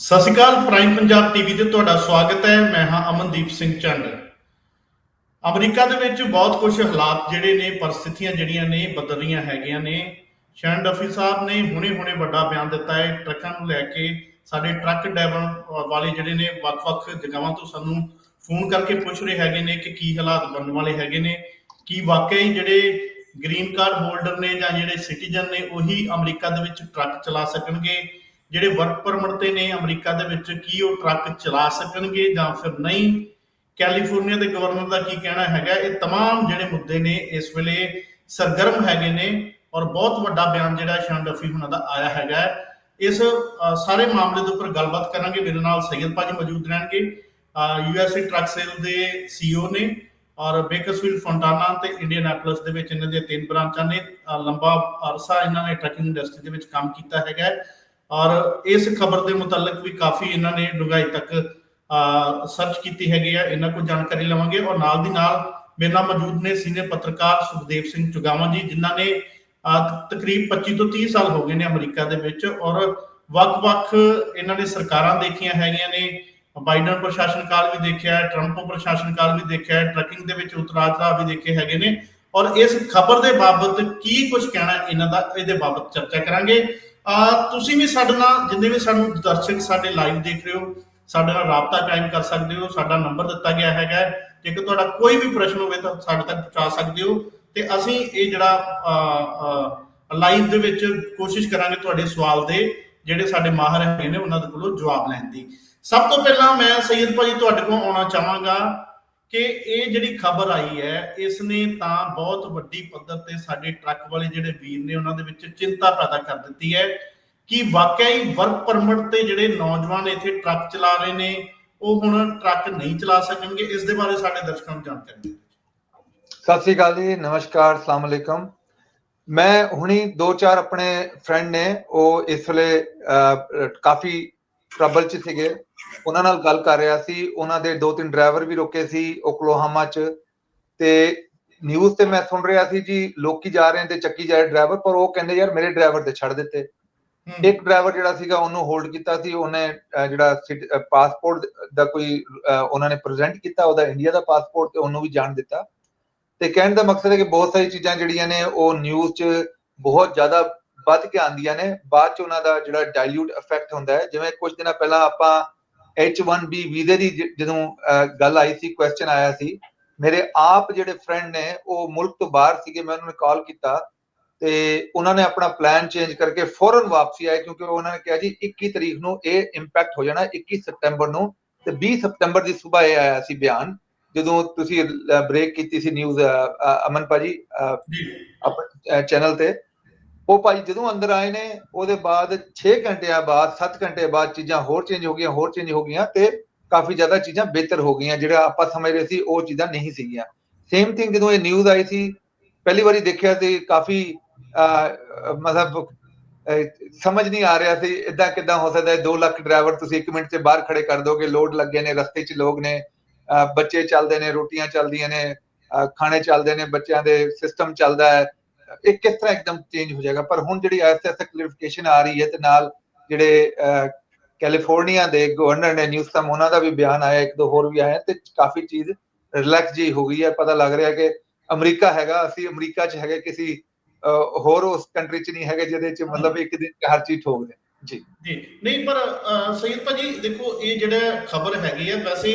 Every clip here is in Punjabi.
ਸਤਿ ਸ਼੍ਰੀ ਅਕਾਲ, ਪ੍ਰਾਈਮ ਪੰਜਾਬ ਟੀਵੀ ਤੇ ਤੁਹਾਡਾ ਸਵਾਗਤ ਹੈ। ਮੈਂ ਹਾਂ ਅਮਨਦੀਪ ਸਿੰਘ ਚੰਦ। ਅਮਰੀਕਾ ਦੇ ਵਿੱਚ ਬਹੁਤ ਕੁਝ ਹਾਲਾਤ ਜਿਹੜੇ ਨੇ, ਪਰਿਸਥਿਤੀਆਂ ਜਿਹੜੀਆਂ ਨੇ ਬਦਲ ਰਹੀਆਂ ਹੈਗੀਆਂ ਨੇ। ਸ਼ੈਨ ਡਫੀ ਸਾਹਿਬ ਨੇ ਹੁਣੇ-ਹੁਣੇ ਵੱਡਾ ਬਿਆਨ ਦਿੱਤਾ ਹੈ। ਟਰੱਕਾਂ ਨੂੰ ਲੈ ਕੇ ਸਾਡੇ ਟਰੱਕ ਡਰਾਈਵਰ ਵਾਲੇ ਜਿਹੜੇ ਨੇ, ਵੱਖ-ਵੱਖ ਜਗ੍ਹਾਵਾਂ ਤੋਂ ਸਾਨੂੰ ਫੋਨ ਕਰਕੇ ਪੁੱਛ ਰਹੇ ਹੈਗੇ ਨੇ ਕਿ ਕੀ ਹਾਲਾਤ ਬਣਨ ਵਾਲੇ ਹੈਗੇ ਨੇ। ਕੀ ਵਾਕਈ ਜਿਹੜੇ ਗ੍ਰੀਨ ਕਾਰਡ ਹੋਲਡਰ ਨੇ ਜਾਂ ਜਿਹੜੇ ਸਿਟੀਜ਼ਨ ਨੇ, ਉਹੀ ਅਮਰੀਕਾ ਦੇ ਵਿੱਚ ਟਰੱਕ ਚਲਾ ਸਕਣਗੇ? ਜਿਹੜੇ ਵਰਕ ਪਰਮਿਟ ਤੇ ਨੇ ਅਮਰੀਕਾ ਦੇ ਵਿੱਚ ਕੀ ਉਹ ਟਰੱਕ ਚਲਾ ਸਕਣਗੇ ਜਾਂ ਫਿਰ ਨਹੀਂ ਕੈਲੀਫੋਰਨੀਆ ਦੇ ਗਵਰਨਰ ਦਾ ਕੀ ਕਹਿਣਾ ਹੈਗਾ ਇਹ तमाम ਜਿਹੜੇ ਮੁੱਦੇ ਨੇ ਇਸ ਵੇਲੇ ਸਰਗਰਮ ਹੈਗੇ ਨੇ ਔਰ ਬਹੁਤ ਵੱਡਾ ਬਿਆਨ ਜਿਹੜਾ ਸ਼ਾਨ ਡਫੀ ਹੁਣਾਂ ਦਾ ਆਇਆ ਹੈਗਾ ਇਸ ਅ, ਸਾਰੇ ਮਾਮਲੇ ਦੇ ਉੱਪਰ ਗੱਲਬਾਤ ਕਰਾਂਗੇ ਮੇਰੇ ਨਾਲ ਸੈਯਦ ਭਾਜੀ ਮੌਜੂਦ ਰਹਿਣਗੇ ਯੂਐਸਏ ਟਰੱਕ ਸੇਲ ਦੇ ਸੀਈਓ ਨੇ ਔਰ ਬੇਕਰਸਫੀਲਡ ਫੌਂਟਾਨਾ ਤੇ ਇੰਡੀਅਨੈਪੋਲਿਸ ਦੇ ਵਿੱਚ ਇਹਨਾਂ ਦੀਆਂ ਤਿੰਨ ਬ੍ਰਾਂਚਾਂ ਨੇ ਅ, ਲੰਬਾ ਅਰਸਾ ਇਹਨਾਂ ਨੇ ਟਰੱਕਿੰਗ ਇੰਡਸਟਰੀ ਦੇ ਵਿੱਚ ਕੰਮ ਕੀਤਾ ਹੈਗਾ ਹੈ। ਔਰ ਇਸ ਖਬਰ ਦੇ ਮੁਤਲਕ ਵੀ ਕਾਫੀ ਇਹਨਾਂ ਨੇ ਡੂੰਘਾਈ ਤੱਕ ਸਰਚ ਕੀਤੀ ਹੈਗੀ ਆ, ਇਹਨਾਂ ਕੋਲ ਜਾਣਕਾਰੀ ਲਵਾਂਗੇ ਔਰ ਨਾਲ ਦੀ ਨਾਲ ਮੇਰੇ ਨਾਲ ਮੌਜੂਦ ਨੇ ਸੀਨੀਅਰ ਪੱਤਰਕਾਰ ਸੁਖਦੇਵ ਸਿੰਘ ਚੁਗਾਵਾਂ ਜੀ, ਜਿਨ੍ਹਾਂ ਨੇ ਤਕਰੀਬ 25 ਤੋਂ 30 ਸਾਲ ਹੋ ਗਏ ਨੇ ਅਮਰੀਕਾ ਦੇ ਵਿੱਚ ਔਰ ਵੱਖ-ਵੱਖ ਇਹਨਾਂ ਨੇ ਸਰਕਾਰਾਂ ਦੇਖੀਆਂ ਹੈਗੀਆਂ ਨੇ, ਬਾਈਡਨ ਪ੍ਰਸ਼ਾਸਨ ਕਾਲ ਵੀ ਦੇਖਿਆ, ਟਰੰਪ ਪ੍ਰਸ਼ਾਸਨ ਕਾਲ ਵੀ ਦੇਖਿਆ ਹੈ ਦੇ ਵਿੱਚ ਉਤਰਾਅ ਵੀ ਦੇਖੇ ਹੈਗੇ ਨੇ ਔਰ ਇਸ ਖਬਰ ਦੇ ਬਾਬਤ ਕੀ ਕੁਝ ਕਹਿਣਾ ਇਹਨਾਂ ਦਾ, ਇਹਦੇ ਬਾਬਤ ਚਰਚਾ ਕਰਾਂਗੇ। ਆ ਤੁਸੀਂ ਵੀ ਸਾਡੇ ਨਾਲ, ਜਿੰਨੇ ਵੀ ਸਾਨੂੰ ਦਰਸ਼ਕ ਸਾਡੇ ਲਾਈਵ ਦੇਖ ਰਹੇ ਹੋ, ਸਾਡੇ ਨਾਲ ਰਾਬਤਾ ਕਾਇਮ ਕਰ ਸਕਦੇ ਹੋ, ਸਾਡਾ ਨੰਬਰ ਦਿੱਤਾ ਗਿਆ ਹੈਗਾ ਜੇਕਰ ਤੁਹਾਡਾ ਕੋਈ ਵੀ ਪ੍ਰਸ਼ਨ ਹੋਵੇ ਤਾਂ ਸਾਡੇ ਤੱਕ ਪਹੁੰਚਾ ਸਕਦੇ ਹੋ। ਤੇ ਅਸੀਂ ਇਹ ਜਿਹੜਾ ਲਾਈਵ ਦੇ ਵਿੱਚ ਕੋਸ਼ਿਸ਼ ਕਰਾਂਗੇ ਤੁਹਾਡੇ ਸਵਾਲ ਦੇ, ਜਿਹੜੇ ਸਾਡੇ ਮਾਹਰ ਹੈਗੇ ਨੇ, ਉਹਨਾਂ ਦੇ ਕੋਲੋਂ ਜਵਾਬ ਲੈਣ ਦੀ। ਸਭ ਤੋਂ ਪਹਿਲਾਂ ਮੈਂ ਸੈਯਦ ਭਾਜੀ ਤੁਹਾਡੇ ਕੋਲ ਆਉਣਾ ਚਾਹਾਂਗਾ। ਕਿ ਇਹ ਜਿਹੜੀ ਖਬਰ ਆਈ ਹੈ ਇਸ ਨੇ ਤਾਂ ਬਹੁਤ ਵੱਡੀ ਪੱਧਰ ਤੇ ਸਾਡੇ ਟਰੱਕ ਵਾਲੇ ਜਿਹੜੇ ਵੀਰ ਨੇ ਉਹਨਾਂ ਦੇ ਵਿੱਚ ਚਿੰਤਾ ਪੈਦਾ ਕਰ ਦਿੱਤੀ ਹੈ ਕਿ ਵਾਕਈ ਵਰਕ ਪਰਮਿਟ ਤੇ ਜਿਹੜੇ ਨੌਜਵਾਨ ਇੱਥੇ ਟਰੱਕ ਚਲਾ ਰਹੇ ਨੇ ਉਹ ਹੁਣ ਟਰੱਕ ਨਹੀਂ ਚਲਾ ਸਕਣਗੇ। ਇਸ ਦੇ ਬਾਰੇ ਸਾਡੇ ਦਰਸ਼ਕਾਂ ਨੂੰ ਜਾਣਕਾਰੀ ਦਿਓ। ਸਤਿ ਸ੍ਰੀ ਅਕਾਲ ਜੀ ਨਮਸਕਾਰ ਅਸਲਾਮ ਅਲੈਕਮ। ਮੈਂ ਹੁਣੀ ਦੋ ਚਾਰ ਆਪਣੇ ਫਰੈਂਡ ਨੇ ਉਹ ਇਸ ਵੇਲੇ ਅਹ, ਕਾਫੀ ਟਰਬਲ ਚ ਸੀਗੇ। ਉਹਨਾਂ ਨਾਲ ਗੱਲ ਕਰ ਰਿਹਾ ਸੀ ਉਹਨਾਂ ਦੇ ਦੋ ਤਿੰਨ ਡਰਾਈਵਰ ਵੀ ਰੁਕੇ ਸੀ ਓਕਲੋਹਾਮਾ ਚ ਤੇ ਨਿਊਜ਼ ਤੇ ਮੈਂ ਸੁਣ ਰਿਹਾ ਸੀ ਜੀ ਲੋਕੀ ਜਾ ਰਹੇ ਨੇ ਤੇ ਚੱਕੀ ਜਾ ਰਹੇ ਡਰਾਈਵਰ ਪਰ ਉਹ ਕਹਿੰਦੇ ਯਾਰ ਮੇਰੇ ਡਰਾਈਵਰ ਤੇ ਛੱਡ ਦਿੱਤੇ। ਇੱਕ ਡਰਾਈਵਰ ਜਿਹੜਾ ਸੀਗਾ ਉਹਨੂੰ ਹੋਲਡ ਕੀਤਾ ਸੀ ਉਹਨੇ ਜਿਹੜਾ ਪਾਸਪੋਰਟ ਦਾ ਕੋਈ ਉਹਨਾਂ ਨੇ ਪ੍ਰੈਜ਼ੈਂਟ ਕੀਤਾ ਉਹਦਾ ਇੰਡੀਆ ਦਾ ਪਾਸਪੋਰਟ ਤੇ ਉਹਨੂੰ ਵੀ ਜਾਣ ਦਿੱਤਾ। ਤੇ ਕਹਿਣ ਦਾ ਮਕਸਦ ਹੈ ਕਿ ਬਹੁਤ ਸਾਰੀ ਚੀਜ਼ਾਂ ਜਿਹੜੀਆਂ ਨੇ ਉਹ ਨਿਊਜ਼ 'ਚ ਬਹੁਤ ਜ਼ਿਆਦਾ ਵੱਧ ਕੇ ਆਉਂਦੀਆਂ ਨੇ। ਬਾਅਦ 'ਚ ਉਹਨਾਂ ਦਾ ਜਿਹੜਾ ਡਾਇਲੂਟ ਇਫੈਕਟ ਹੁੰਦਾ ਹੈ ਜਿਵੇਂ ਕੁਝ ਦਿਨਾਂ ਪਹਿਲਾਂ ਆਪਾਂ H1B ਵੀਜ਼ੇ ਦੀ ਜਦੋਂ ਗੱਲ ਆਈ ਸੀ ਕੁਐਸਚਨ ਆਇਆ ਸੀ ਮੇਰੇ ਆਪ ਜਿਹੜੇ ਫਰੈਂਡ ਨੇ ਉਹ ਮੁਲਕ ਤੋਂ ਬਾਹਰ ਸੀਗੇ ਮੈਂ ਉਹਨਾਂ ਨੂੰ ਕਾਲ ਕੀਤਾ ਤੇ ਉਹਨਾਂ ਨੇ ਆਪਣਾ ਪਲਾਨ ਚੇਂਜ ਕਰਕੇ ਫੌਰਨ ਵਾਪਸੀ ਆਏ ਕਿਉਂਕਿ ਉਹਨਾਂ ਨੇ ਕਿਹਾ ਜੀ 21 ਤਰੀਕ ਨੂੰ ਇਹ ਇੰਪੈਕਟ ਹੋ ਜਾਣਾ 21 ਸਤੰਬਰ ਨੂੰ ਤੇ 20 ਸਤੰਬਰ ਦੀ ਸਵੇਰ ਇਹ ਆਇਆ ਸੀ ਬਿਆਨ ਜਦੋਂ ਤੁਸੀਂ ਬ੍ਰੇਕ ਕੀਤੀ ਸੀ ਨਿਊਜ਼ ਅਮਨ ਭਾਜੀ ਆਪਣੇ ਚੈਨਲ ਤੇ। ਉਹ ਭਾਈ ਜਦੋਂ ਅੰਦਰ ਆਏ ਨੇ ਉਹਦੇ ਬਾਅਦ 6 ਘੰਟਿਆਂ ਬਾਅਦ 7 ਘੰਟੇ ਬਾਅਦ ਚੀਜ਼ਾਂ ਹੋਰ ਚੇਂਜ ਹੋ ਗਈਆਂ ਹੋਰ ਚੇਂਜ ਹੋ ਗਈਆਂ ਤੇ ਕਾਫੀ ਜ਼ਿਆਦਾ ਚੀਜ਼ਾਂ ਬਿਹਤਰ ਹੋ ਗਈਆਂ ਜਿਹੜਾ ਆਪਾਂ ਸਮਝ ਰਹੇ ਸੀ ਉਹ ਚੀਜ਼ਾਂ ਨਹੀਂ ਸੀਗੀਆਂ। ਸੇਮ ਥਿੰਗ ਜਦੋਂ ਇਹ ਨਿਊਜ਼ ਆਈ ਸੀ ਪਹਿਲੀ ਵਾਰੀ ਦੇਖਿਆ ਸੀ ਕਾਫੀ ਅਹ, ਮਤਲਬ ਸਮਝ ਨਹੀਂ ਆ ਰਿਹਾ ਸੀ ਇਦਾਂ ਕਿਦਾਂ ਹੋ ਸਕਦਾ ਹੈ 2 ਲੱਖ ਡਰਾਈਵਰ ਤੁਸੀਂ 1 ਮਿੰਟ 'ਚ ਬਾਹਰ ਖੜੇ ਕਰ ਦੋਗੇ ਲੋਡ ਲੱਗੇ ਨੇ ਰਸਤੇ 'ਚ ਲੋਕ ਨੇ ਅਹ, ਬੱਚੇ ਚੱਲਦੇ ਨੇ ਰੋਟੀਆਂ ਚੱਲਦੀਆਂ ਨੇ ਖਾਣੇ ਚੱਲਦੇ ਨੇ ਬੱਚਿਆਂ ਦੇ ਸਿਸਟਮ ਚੱਲਦਾ ਹੈ ਇਹ ਕਿਸ ਤਰ੍ਹਾਂ ਇੱਕਦਮ ਚੇਂਜ ਹੋ ਜਾਏਗਾ? ਪਰ ਹੁਣ ਜਿਹੜੀ ਐਸੇ ਐਸੇ ਕਲੈਰੀਫਿਕੇਸ਼ਨ ਆ ਰਹੀ ਹੈ ਤੇ ਨਾਲ ਜਿਹੜੇ ਕੈਲੀਫੋਰਨੀਆ ਦੇ ਗਵਰਨਰ ਨੇ ਨਿਊਜ਼ਮ ਉਹਨਾਂ ਦਾ ਵੀ ਬਿਆਨ ਆਇਆ ਇੱਕ ਦੋ ਹੋਰ ਵੀ ਆਏ ਤੇ ਕਾਫੀ ਚੀਜ਼ ਰਿਲੈਕਸ ਜੀ ਹੋ ਗਈ ਹੈ। ਪਤਾ ਲੱਗ ਰਿਹਾ ਕਿ ਅਮਰੀਕਾ ਹੈਗਾ ਅਸੀਂ ਅਮਰੀਕਾ 'ਚ ਹੈਗੇ ਕਿਸੇ ਹੋਰ ਉਸ ਕੰਟਰੀ 'ਚ ਨਹੀਂ ਹੈਗੇ ਜਿਹਦੇ 'ਚ ਮਤਲਬ ਇੱਕ ਦਿਨ 'ਚ ਹਰ ਚੀਜ਼ ਠੋਕ ਦੇ। ਜੀ। ਜੀ। ਨਹੀਂ ਪਰ ਅਹ, ਭਾਜੀ ਦੇਖੋ ਇਹ ਜਿਹੜਾ ਖਬਰ ਹੈਗੀ ਹੈ ਵੈਸੇ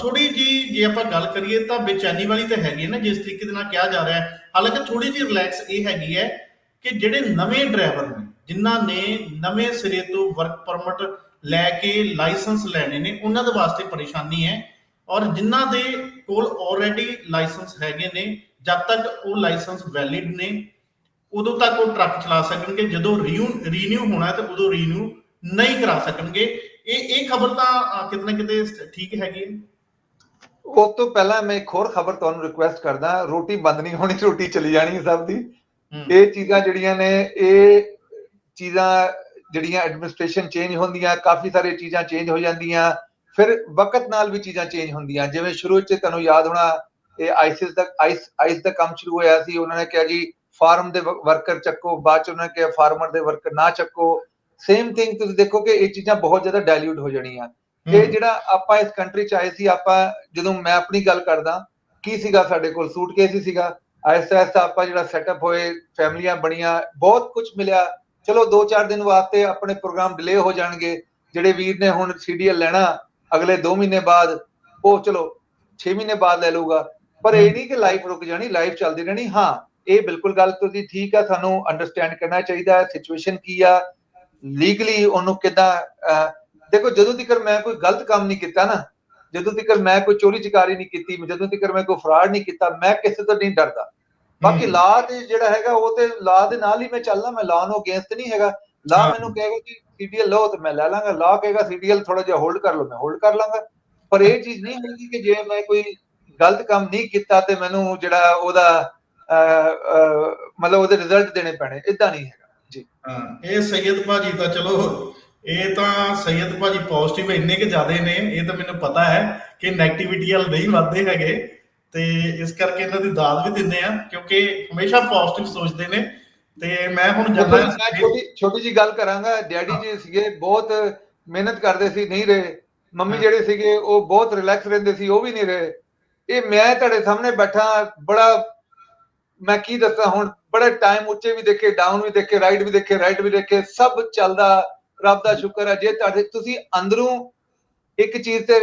ਥੋੜੀ ਜੀ ਜੇ ਆਪਾਂ ਗੱਲ ਕਰੀਏ ਤਾਂ ਬੇਚੈਨੀ ਵਾਲੀ ਤਾਂ ਹੈਗੀ ਹੈ ਨਾ, ਜਿਸ ਤਰੀਕੇ ਦੇ ਨਾਲ ਕਿਹਾ ਜਾ ਰਿਹਾ ਹੈ। ਹਾਲਾਂਕਿ ਥੋੜੀ ਜੀ ਰਿਲੈਕਸ ਇਹ ਹੈਗੀ ਹੈ ਕਿ ਜਿਹੜੇ ਨਵੇਂ ਡਰਾਈਵਰ ਨੇ, ਜਿਨ੍ਹਾਂ ਨੇ ਨਵੇਂ ਸਿਰੇ ਤੋਂ ਵਰਕ ਪਰਮਿਟ ਲੈ ਕੇ ਲਾਇਸੈਂਸ ਲੈਣੇ ਨੇ, ਉਹਨਾਂ ਦੇ ਵਾਸਤੇ ਪਰੇਸ਼ਾਨੀ ਹੈ ਔਰ ਜਿਨ੍ਹਾਂ ਦੇ ਕੋਲ ਆਲਰੇਡੀ ਲਾਇਸੈਂਸ ਹੈਗੇ ਨੇ, ਜਦ ਤੱਕ ਉਹ ਲਾਇਸੈਂਸ ਵੈਲਿਡ ਨੇ, ਉਦੋਂ ਤੱਕ ਉਹ ਟਰੱਕ ਚਲਾ ਸਕਣਗੇ, ਜਦੋਂ ਰੀਨਿਊ ਰੀਨਿਊ ਹੋਣਾ ਹੈ ਤੇ ਉਦੋਂ ਰੀਨਿਊ ਨਹੀਂ ਕਰਾ ਸਕਣਗੇ। ਇਹ ਇਹ ਖਬਰ ਤਾਂ ਅਹ, ਕਿਤੇ ਠੀਕ ਹੈਗੀ ਹੈ? ਉਸ ਤੋਂ ਪਹਿਲਾਂ ਮੈਂ ਇੱਕ ਹੋਰ ਖਬਰ ਤੁਹਾਨੂੰ ਰਿਕੁਐਸਟ ਕਰਦਾ ਰੋਟੀ ਬੰਦ ਨਹੀਂ ਹੋਣੀ ਰੋਟੀ ਚਲੀ ਜਾਣੀ ਹੈ ਸਭ ਦੀ। ਇਹ ਚੀਜ਼ਾਂ ਜਿਹੜੀਆਂ ਨੇ ਇਹ ਚੀਜ਼ਾਂ ਜਿਹੜੀਆਂ ਐਡਮਿਨਿਸਟ੍ਰੇਸ਼ਨ ਚੇਂਜ ਹੁੰਦੀਆਂ ਕਾਫੀ ਸਾਰੀਆਂ ਚੀਜ਼ਾਂ ਚੇਂਜ ਹੋ ਜਾਂਦੀਆਂ ਫਿਰ ਵਕਤ ਨਾਲ ਵੀ ਚੀਜ਼ਾਂ ਚੇਂਜ ਹੁੰਦੀਆਂ। ਜਿਵੇਂ ਸ਼ੁਰੂ 'ਚ ਤੁਹਾਨੂੰ ਯਾਦ ਹੋਣਾ ਇਹ ਆਈਸਿਸ ਦਾ ਆਈਸ ਆਈਸ ਦਾ ਕੰਮ ਸ਼ੁਰੂ ਹੋਇਆ ਸੀ ਉਹਨਾਂ ਨੇ ਕਿਹਾ ਜੀ ਫਾਰਮ ਦੇ ਵਰਕਰ ਚੱਕੋ ਬਾਅਦ 'ਚ ਉਹਨਾਂ ਨੇ ਕਿਹਾ ਫਾਰਮਰ ਦੇ ਵਰਕਰ ਨਾ ਚੱਕੋ। ਸੇਮ ਥਿੰਗ ਤੁਸੀਂ ਦੇਖੋ ਕਿ ਇਹ ਚੀਜ਼ਾਂ ਬਹੁਤ ਜ਼ਿਆਦਾ ਡਾਇਲੂਟ ਹੋ ਜਾਣੀਆਂ। ਇਹ ਜਿਹੜਾ ਆਪਾਂ ਇਸ ਕੰਟਰੀ ਚ ਆਏ ਸੀ ਆਪਾਂ ਜਦੋਂ ਮੈਂ ਆਪਣੀ ਗੱਲ ਕਰਦਾ ਕੀ ਸੀਗਾ ਸਾਡੇ ਕੋਲ? ਸੂਟਕੇਸ ਹੀ ਸੀਗਾ। ਆਹਿਸਤਾ ਆਹਿਸਤਾ ਆਪਾਂ ਜਿਹੜਾ ਸੈਟਅਪ ਹੋਏ ਫੈਮਲੀਆਂ ਬਣੀਆਂ ਬਹੁਤ ਕੁਝ ਮਿਲਿਆ। ਚਲੋ 2-4 ਦਿਨ ਵਾਸਤੇ ਆਪਣੇ ਪ੍ਰੋਗਰਾਮ ਡਿਲੇ ਹੋ ਜਾਣਗੇ। ਜਿਹੜੇ ਵੀਰ ਨੇ ਹੁਣ ਸੀਡੀਐਲ ਲੈਣਾ ਅਗਲੇ 2 ਮਹੀਨੇ ਬਾਅਦ ਉਹ ਚਲੋ 6 ਮਹੀਨੇ ਬਾਅਦ ਲੈ ਲਊਗਾ। ਪਰ ਇਹ ਨਹੀਂ ਕਿ ਲਾਈਫ ਰੁਕ ਜਾਣੀ ਲਾਈਫ ਚੱਲਦੀ ਰਹਿਣੀ। ਹਾਂ ਇਹ ਬਿਲਕੁਲ ਗੱਲ ਤੁਸੀਂ ਠੀਕ ਆ ਸਾਨੂੰ ਅੰਡਰਸਟੈਂਡ ਕਰਨਾ ਚਾਹੀਦਾ ਹੈ ਸਿਚੁਏਸ਼ਨ ਕੀ ਆ। ਲੀਗਲੀ ਉਹਨੂੰ ਕਿਦਾਂ ਦੇਖੋ ਜਦੋਂ ਤੱਕ ਮੈਂ ਕੋਈ ਗਲਤ ਕੰਮ ਨਹੀਂ ਕੀਤਾ ਨਾ ਜਦੋਂ ਤੱਕ ਮੈਂ ਕੋਈ ਚੋਰੀ ਚਕਾਰੀ ਨਹੀਂ ਕੀਤੀ ਜਦੋਂ ਤੱਕ ਮੈਂ ਕੋਈ ਫਰਾਡ ਨਹੀਂ ਕੀਤਾ ਮੈਂ ਕਿਸੇ ਤੋਂ ਨਹੀਂ ਡਰਦਾ। ਬਾਕੀ। ਲਾ ਤੇ ਜਿਹੜਾ ਹੈਗਾ ਉਹ ਤੇ ਲਾ ਦੇ ਨਾਲ ਹੀ ਮੈਂ ਚੱਲਣਾ ਮੈਂ ਲਾ ਨੂੰ ਅਗੇਂਸਟ ਨਹੀਂ ਹੈਗਾ। ਲਾ ਹਾਂ। ਮੈਨੂੰ ਕਹੇਗਾ ਕਿ ਸੀਡੀਐਲ ਲਓ ਤੇ ਮੈਂ ਲੈ ਲਾਂਗਾ। ਲਾ ਕਹੇਗਾ ਸੀਡੀਐਲ ਥੋੜਾ ਜਿਹਾ ਹੋਲਡ ਕਰ ਲਓ ਮੈਂ ਹੋਲਡ ਕਰ ਲਾਂਗਾ। ਪਰ ਇਹ ਚੀਜ਼ ਨਹੀਂ ਹੋਊਗੀ ਕਿ ਜੇ ਮੈਂ ਕੋਈ ਗਲਤ ਕੰਮ ਨਹੀਂ ਕੀਤਾ ਤੇ ਮੈਨੂੰ ਜਿਹੜਾ ਉਹਦਾ ਮਤਲਬ ਉਹਦੇ ਰਿਜ਼ਲਟ ਦੇਣੇ ਪੈਣੇ। ਇਦਾਂ ਨਹੀਂ ਹੈਗਾ ਜੀ। ਹਾਂ ਇਹ ਸੈਯਦ ਭਾਜੀ ਤਾਂ ਚਲੋ ਇਹ ਤਾਂ ਸੈਯਦ ਭਾਜੀ ਪੋਜ਼ਿਟਿਵ ਇੰਨੇ ਕਿ ਜ਼ਿਆਦੇ ਨੇ ਇਹ ਤਾਂ ਮੈਨੂੰ ਪਤਾ ਹੈ ਕਿ 네ਗੇਟਿਵਿਟੀ ਵਾਲ ਨਹੀਂ ਵੱਧਦੇ ਹੈਗੇ ਤੇ ਇਸ ਕਰਕੇ ਇਹਨਾਂ ਦੀ ਦਾਦ ਵੀ ਦਿੰਦੇ ਆ ਕਿਉਂਕਿ ਹਮੇਸ਼ਾ ਪੋਜ਼ਿਟਿਵ ਸੋਚਦੇ ਨੇ ਤੇ ਮੈਂ ਹੁਣ ਜਾਂਦਾ ਛੋਟੀ ਛੋਟੀ ਜੀ ਗੱਲ ਕਰਾਂਗਾ ਡੈਡੀ ਜੀ ਸੀਗੇ ਬਹੁਤ ਮਿਹਨਤ ਕਰਦੇ ਸੀ ਨਹੀਂ ਰਹੇ। ਮੰਮੀ। ਜਿਹੜੇ ਸੀਗੇ ਉਹ ਬਹੁਤ ਰਿਲੈਕਸ ਰਹਿੰਦੇ ਸੀ ਉਹ ਵੀ ਨਹੀਂ ਰਹੇ। ਇਹ ਮੈਂ ਤੁਹਾਡੇ ਸਾਹਮਣੇ ਬੈਠਾ ਬੜਾ ਮੈਂ ਕੀ ਦੱਸਾਂ ਹੁਣ ਬੜਾ ਟਾਈਮ ਉੱਚੇ ਵੀ ਦੇਖੇ ਡਾਊਨ ਵੀ ਦੇਖੇ ਰਾਈਟ ਵੀ ਦੇਖੇ ਰਾਈਟ ਵੀ ਦੇਖੇ ਸਭ ਚੱਲਦਾ ਰੱਬ ਦਾ ਸ਼ੁਕਰ ਹੈ। ਜੇ ਤੁਹਾਡੇ ਤੁਸੀਂ ਅੰਦਰੋਂ ਇੱਕ ਚੀਜ਼ ਤੇ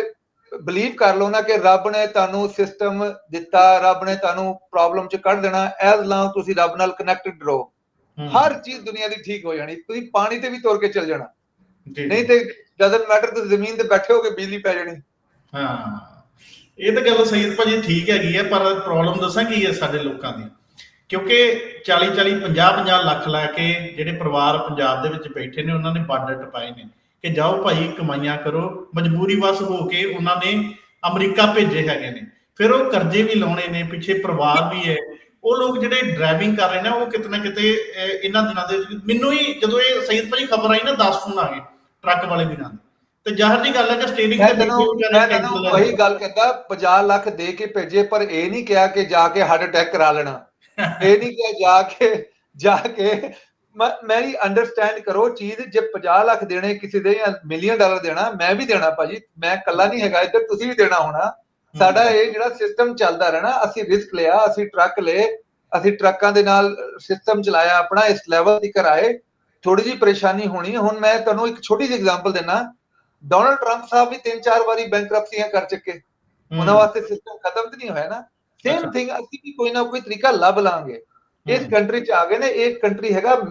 ਬਲੀਵ ਕਰ ਲਓ ਨਾ ਕਿ ਰੱਬ ਨੇ ਤੁਹਾਨੂੰ ਸਿਸਟਮ ਦਿੱਤਾ ਰੱਬ ਨੇ ਤੁਹਾਨੂੰ ਪ੍ਰੋਬਲਮ ਚ ਕੱਢ ਦੇਣਾ ਐਜ਼ ਲੌਂਗ ਤੁਸੀਂ ਰੱਬ ਨਾਲ ਕਨੈਕਟਡ ਰਹੋ। ਹਰ ਚੀਜ਼ ਦੁਨੀਆ ਦੀ ਠੀਕ ਹੋ ਜਾਣੀ। ਤੁਸੀਂ ਪਾਣੀ ਤੇ ਵੀ ਤੁਰ ਕੇ ਚੱਲ ਜਾਣਾ। ਜੀ, ਨਹੀਂ ਤੇ ਡਸਨਟ ਮੈਟਰ ਤੁਸੀਂ ਜ਼ਮੀਨ ਤੇ ਬੈਠੇ ਹੋਗੇ ਬਿਜਲੀ ਪੈ ਜਾਣੀ। ਹਾਂ। ਇਹ ਤਾਂ ਗੱਲ ਸੈਯਦ ਭਾਜੀ ਠੀਕ ਹੈਗੀ ਹੈ ਪਰ ਪ੍ਰੋਬਲਮ ਦੱਸਾਂ ਕੀ ਹੈ ਸਾਡੇ ਲੋਕਾਂ ਦੀ? ਕਿਉਂਕਿ 40 40 50 50 ਲੱਖ ਲੈ ਕੇ ਜਿਹੜੇ ਪਰਿਵਾਰ ਪੰਜਾਬ ਦੇ ਵਿੱਚ ਬੈਠੇ ਨੇ ਉਹਨਾਂ ਨੇ ਬਾਰਡਰ ਟਪਾਏ ਨੇ। ਕਿ ਜਾਓ ਭਾਈ ਕਮਾਈਆਂ ਕਰੋ ਮਜਬੂਰੀ ਵਸ ਹੋ ਕੇ ਉਹਨਾਂ ਨੇ ਅਮਰੀਕਾ ਭੇਜੇ ਹੈਗੇ ਨੇ। ਫਿਰ ਉਹ ਕਰਜ਼ੇ ਵੀ ਲਾਉਣੇ ਨੇ ਪਿੱਛੇ ਪਰਿਵਾਰ ਵੀ ਹੈ। ਉਹ ਲੋਕ ਜਿਹੜੇ ਡਰਾਈਵਿੰਗ ਕਰ ਰਹੇ ਨੇ ਉਹ ਕਿਤੇ ਨਾ ਕਿਤੇ ਇਹਨਾਂ ਦਿਨਾਂ ਦੇ ਮੈਨੂੰ ਹੀ ਜਦੋਂ ਇਹ ਸੈਯਦ ਭਾਜੀ ਖਬਰ ਆਈ ਨਾ 10 ਫੋਨ ਆ ਗਏ ਟਰੱਕ ਵਾਲੇ ਵੀਰਾਂ ਦੇ। ਤੇ ਜ਼ਾਹਰ ਦੀ ਗੱਲ ਹੈ ਕਿ ਸਟੇਰਿੰਗ ਤੈਨੂੰ ਮੈਂ ਤੈਨੂੰ ਵਹੀ ਗੱਲ ਕਹਿੰਦਾ 50 ਲੱਖ ਦੇ ਕੇ ਭੇਜੇ ਪਰ ਇਹ ਨਹੀਂ ਕਿਹਾ ਕਿ ਜਾ ਕੇ ਹਾਰਟ ਅਟੈਕ ਕਰਾ ਲੈਣਾ। ਇਹ ਨਹੀਂ ਜਾ ਕੇ ਜਾ ਕੇ ਮੈਂ ਮੇਰੀ ਅੰਡਰਸਟੈਂਡ ਕਰੋ ਚੀਜ਼ ਜੇ 50 ਲੱਖ ਦੇਣੇ ਕਿਸੇ ਦੇ ਜਾਂ ਮਿਲੀਅਨ ਡਾਲਰ ਦੇਣਾ ਮੈਂ ਵੀ ਦੇਣਾ ਭਾਜੀ। ਮੈਂ ਇਕੱਲਾ ਨਹੀਂ ਹੈਗਾ ਇੱਧਰ ਤੁਸੀਂ ਵੀ ਦੇਣਾ ਹੋਣਾ। ਸਾਡਾ ਇਹ ਜਿਹੜਾ ਸਿਸਟਮ ਚੱਲਦਾ ਰਹਿਣਾ ਅਸੀਂ ਰਿਸਕ ਲਿਆ ਅਸੀਂ ਟਰੱਕ ਲਏ ਅਸੀਂ ਟਰੱਕਾਂ ਦੇ ਨਾਲ ਸਿਸਟਮ ਚਲਾਇਆ ਆਪਣਾ ਇਸ ਲੈਵਲ ਤੱਕ ਆਏ ਥੋੜੀ ਜਿਹੀ ਪਰੇਸ਼ਾਨੀ ਹੋਣੀ। ਹੁਣ ਮੈਂ ਤੁਹਾਨੂੰ ਇੱਕ ਛੋਟੀ ਜਿਹੀ ਐਗਜ਼ਾਮਪਲ ਦੇਣਾ ਡੋਨਲਡ ਟਰੰਪ ਸਾਹਿਬ ਵੀ ਤਿੰਨ ਚਾਰ ਵਾਰੀ ਬੈਂਕਰਪਸੀਆਂ ਕਰ ਚੁੱਕੇ। ਉਹਨਾਂ ਵਾਸਤੇ ਸਿਸਟਮ ਖਤਮ ਤੇ ਨਹੀਂ ਹੋਇਆ ਨਾ। ਸੇਮ ਥਿੰਗ ਅਸੀਂ ਵੀ ਕੋਈ ਨਾ ਕੋਈ ਤਰੀਕਾ ਲੱਭ ਲਾਂਗੇ। ਇਸ। ਕੰਟਰੀ ਚ ਆ ਗਏ ਨੇ ਇਹ ਕੰਟਰੀ ਹੈਗਾ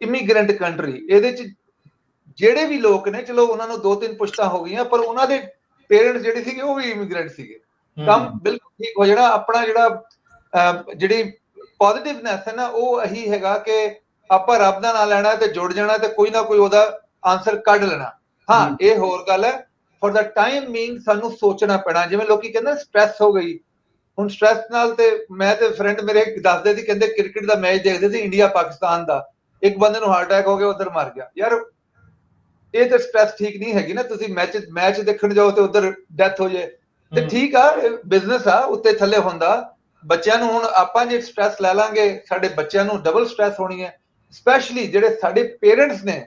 ਇਮੀਗ੍ਰੈਂਟ ਕੰਟਰੀ ਇਹਦੇ ਚ ਜਿਹੜੇ ਵੀ ਲੋਕ ਨੇ ਚਲੋ ਉਹਨਾਂ ਨੂੰ ਦੋ ਤਿੰਨ ਪੁਸ਼ਤਾਂ ਹੋ ਗਈਆਂ ਪਰ ਉਹਨਾਂ ਦੇ ਪੇਰੈਂਟਸ ਜਿਹੜੇ ਸੀਗੇ ਉਹ ਵੀ ਇਮੀਗ੍ਰੈਂਟ ਸੀਗੇ। ਕੰਮ ਬਿਲਕੁਲ ਠੀਕ ਹੋ ਜਾਣਾ ਆਪਣਾ ਜਿਹੜਾ ਅਹ, ਜਿਹੜੀ ਪੋਜ਼ਿਟਿਵਨੈਸ ਹੈ ਨਾ ਉਹ ਇਹੀ ਹੈਗਾ ਕਿ ਆਪਾਂ ਰੱਬ ਦਾ ਨਾਮ ਲੈਣਾ ਤੇ ਜੁੜ ਜਾਣਾ ਤੇ ਕੋਈ ਨਾ ਕੋਈ ਉਹਦਾ ਆਨਸਰ ਕੱਢ ਲੈਣਾ। ਹਾਂ। ਇਹ ਹੋਰ ਗੱਲ ਹੈ। ਫॉर ਦਾ ਟਾਈਮ ਮੀਨ ਸਾਨੂੰ ਸੋਚਣਾ ਪੈਣਾ ਜਿਵੇਂ ਲੋਕੀ ਕਹਿੰਦੇ ਸਟ੍ਰੈਸ ਹੋ ਗਈ। ਹੁਣ ਸਟ੍ਰੈਸ ਨਾਲ ਤੇ ਮੈਂ ਤੇ ਫਰੈਂਡ ਮੇਰੇ ਦੱਸਦੇ ਸੀ ਕਹਿੰਦੇ ਕ੍ਰਿਕਟ ਦਾ ਮੈਚ ਦੇਖਦੇ ਸੀ ਇੰਡੀਆ ਪਾਕਿਸਤਾਨ ਦਾ। ਇੱਕ ਬੰਦੇ ਨੂੰ ਹਾਰਟ ਅਟੈਕ ਹੋ ਗਿਆ ਉਧਰ ਮਰ ਗਿਆ। ਯਾਰ ਇਹ ਤਾਂ ਸਟ੍ਰੈਸ ਠੀਕ ਨਹੀਂ ਹੈਗੀ ਨਾ ਤੁਸੀਂ ਮੈਚ ਮੈਚ ਦੇਖਣ ਜਾਓ ਤੇ ਉਧਰ ਡੈਥ ਹੋ ਜਾਏ। ਤੇ। ਠੀਕ ਆ ਬਿਜ਼ਨਸ ਆ ਉੱਤੇ ਥੱਲੇ ਹੁੰਦਾ। ਬੱਚਿਆਂ ਨੂੰ ਹੁਣ ਆਪਾਂ ਜੇ ਸਟ੍ਰੈਸ ਲੈ ਲਾਂਗੇ ਸਾਡੇ ਬੱਚਿਆਂ ਨੂੰ ਡਬਲ ਸਟ੍ਰੈਸ ਹੋਣੀ ਹੈ। ਸਪੈਸ਼ਲੀ ਜਿਹੜੇ ਸਾਡੇ ਪੇਰੈਂਟਸ ਨੇ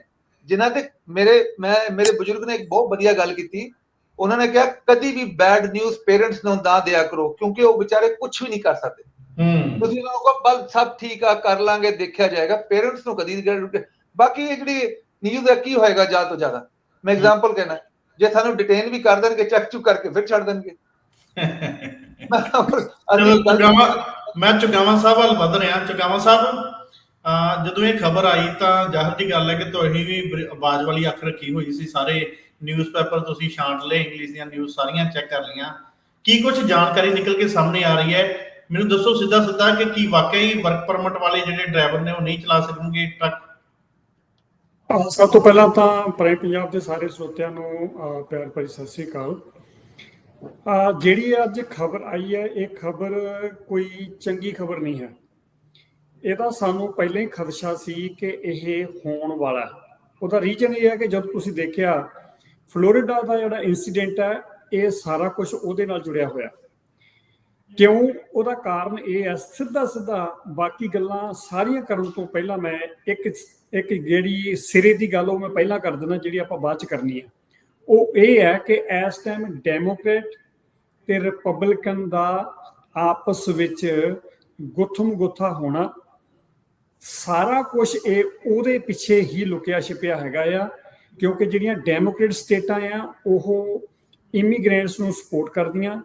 ਜਿਨ੍ਹਾਂ ਤੇ ਮੇਰੇ ਮੈਂ ਮੇਰੇ ਬਜ਼ੁਰਗ ਨੇ ਇੱਕ ਬਹੁਤ ਵਧੀਆ ਗੱਲ ਕੀਤੀ। ਉਹਨਾਂ ਨੇ ਕਿਹਾ ਕਦੀ ਵੀ ਬੈਡ ਨਿਊਜ਼ ਪੇਰੈਂਟਸ ਨੂੰ ਨਾ ਦਿਆ ਕਰੋ ਕਿਉਂਕਿ ਉਹ ਵਿਚਾਰੇ ਕੁਝ ਵੀ ਨਹੀਂ ਕਰ ਸਕਦੇ। ਹੂੰ। ਤੁਸੀਂ ਉਹਨਾਂ ਨੂੰ ਕਹੋ ਬਲ ਸਭ ਠੀਕ ਆ ਕਰ ਲਾਂਗੇ ਦੇਖਿਆ ਜਾਏਗਾ ਪੇਰੈਂਟਸ ਨੂੰ ਕਦੀ ਬਾਕੀ ਇਹ ਜਿਹੜੀ ਨਿਊਜ਼ ਦਾ ਕੀ ਹੋਏਗਾ ਜ਼ਿਆਦਾ ਤੋਂ ਜ਼ਿਆਦਾ? ਮੈਂ ਐਗਜ਼ਾਮਪਲ ਕਹਿਣਾ ਜੇ ਸਾਨੂੰ ਡਿਟੇਨ ਵੀ ਕਰ ਦੇਣਗੇ ਚੱਕ ਚੁੱਕ ਕਰਕੇ ਫਿਰ ਛੱਡ ਦੇਣਗੇ। ਮੈਂ ਚੁਗਾਵਾ ਸਾਹਿਬ ਵੱਲ ਵਧ ਰਿਹਾ। ਚੁਗਾਵਾ ਸਾਹਿਬ ਜਦੋਂ ਇਹ ਖਬਰ ਆਈ ਤਾਂ ਜ਼ਾਹਰ ਦੀ ਗੱਲ ਹੈ ਕਿ ਤੁਸੀਂ ਵੀ ਆਵਾਜ਼ ਵਾਲੀ ਅੱਖ ਰੱਖੀ ਹੋਈ ਸੀ ਸਾਰੇ। ਨਿਊਜ਼ਪੇਪਰ ਤੁਸੀਂ ਛਾਂਟ ਲਏ ਇੰਗਲਿਸ਼ ਦੀਆਂ ਨਿਊਜ਼ ਸਾਰੀਆਂ ਚੈੱਕ ਕਰ ਲਈਆਂ। ਕੀ ਕੁਝ ਜਾਣਕਾਰੀ ਨਿਕਲ ਕੇ ਸਾਹਮਣੇ ਆ ਰਹੀ ਹੈ? ਮੈਨੂੰ ਦੱਸੋ ਸਿੱਧਾ ਸਿੱਧਾ ਕਿ ਕੀ ਵਾਕਈ ਵਰਕ ਪਰਮਿਟ ਵਾਲੇ ਜਿਹੜੇ ਡਰਾਈਵਰ ਨੇ ਉਹ ਨਹੀਂ ਚਲਾ ਸਕਣਗੇ ਟਰੱਕ ਸਭ ਤੋਂ ਪਹਿਲਾਂ ਤਾਂ ਪ੍ਰਾਈਮ ਪੰਜਾਬ ਦੇ ਸਾਰੇ ਸਰੋਤਿਆਂ ਨੂੰ ਪਿਆਰ ਭਰੀ ਸਤਿ ਸ੍ਰੀ ਅਕਾਲ। ਜਿਹੜੀ ਅੱਜ ਖਬਰ ਆਈ ਹੈ, ਇਹ ਖਬਰ ਕੋਈ ਚੰਗੀ ਖਬਰ ਨਹੀਂ ਹੈ। ਇਹਦਾ ਸਾਨੂੰ ਪਹਿਲਾਂ ਹੀ ਖਦਸ਼ਾ ਸੀ ਕਿ ਇਹ ਹੋਣ ਵਾਲਾ ਉਹਦਾ ਰੀਜ਼ਨ ਇਹ ਹੈ ਕਿ ਜਦ ਤੁਸੀਂ ਦੇਖਿਆ ਫਲੋਰੀਡਾ ਦਾ ਜਿਹੜਾ ਇਨਸੀਡੈਂਟ ਹੈ, ਇਹ ਸਾਰਾ ਕੁਝ ਉਹਦੇ ਨਾਲ ਜੁੜਿਆ ਹੋਇਆ। ਕਿਉਂ? ਉਹਦਾ ਕਾਰਨ ਇਹ ਹੈ ਸਿੱਧਾ ਸਿੱਧਾ ਬਾਕੀ ਗੱਲਾਂ ਸਾਰੀਆਂ ਕਰਨ ਤੋਂ ਪਹਿਲਾਂ ਮੈਂ ਇੱਕ ਇੱਕ ਜਿਹੜੀ ਸਿਰੇ ਦੀ ਗੱਲ ਉਹ ਮੈਂ ਪਹਿਲਾਂ ਕਰ ਦਿੰਦਾ, ਜਿਹੜੀ ਆਪਾਂ ਬਾਅਦ ਚ ਕਰਨੀ ਹੈ। ਉਹ ਇਹ ਹੈ ਕਿ ਇਸ ਟਾਈਮ ਡੈਮੋਕ੍ਰੇਟ ਤੇ ਰਿਪਬਲਿਕਨ ਦਾ ਆਪਸ ਵਿੱਚ ਗੁੱਥਮ ਗੁੱਥਾ ਹੋਣਾ, ਸਾਰਾ ਕੁਝ ਇਹ ਉਹਦੇ ਪਿੱਛੇ ਹੀ ਲੁਕਿਆ ਛਿਪਿਆ ਹੈਗਾ ਆ। ਕਿਉਂਕਿ ਜਿਹੜੀਆਂ ਡੈਮੋਕ੍ਰੇਟ ਸਟੇਟਾਂ ਆ ਉਹ ਇਮੀਗ੍ਰੈਂਟਸ ਨੂੰ ਸਪੋਰਟ ਕਰਦੀਆਂ।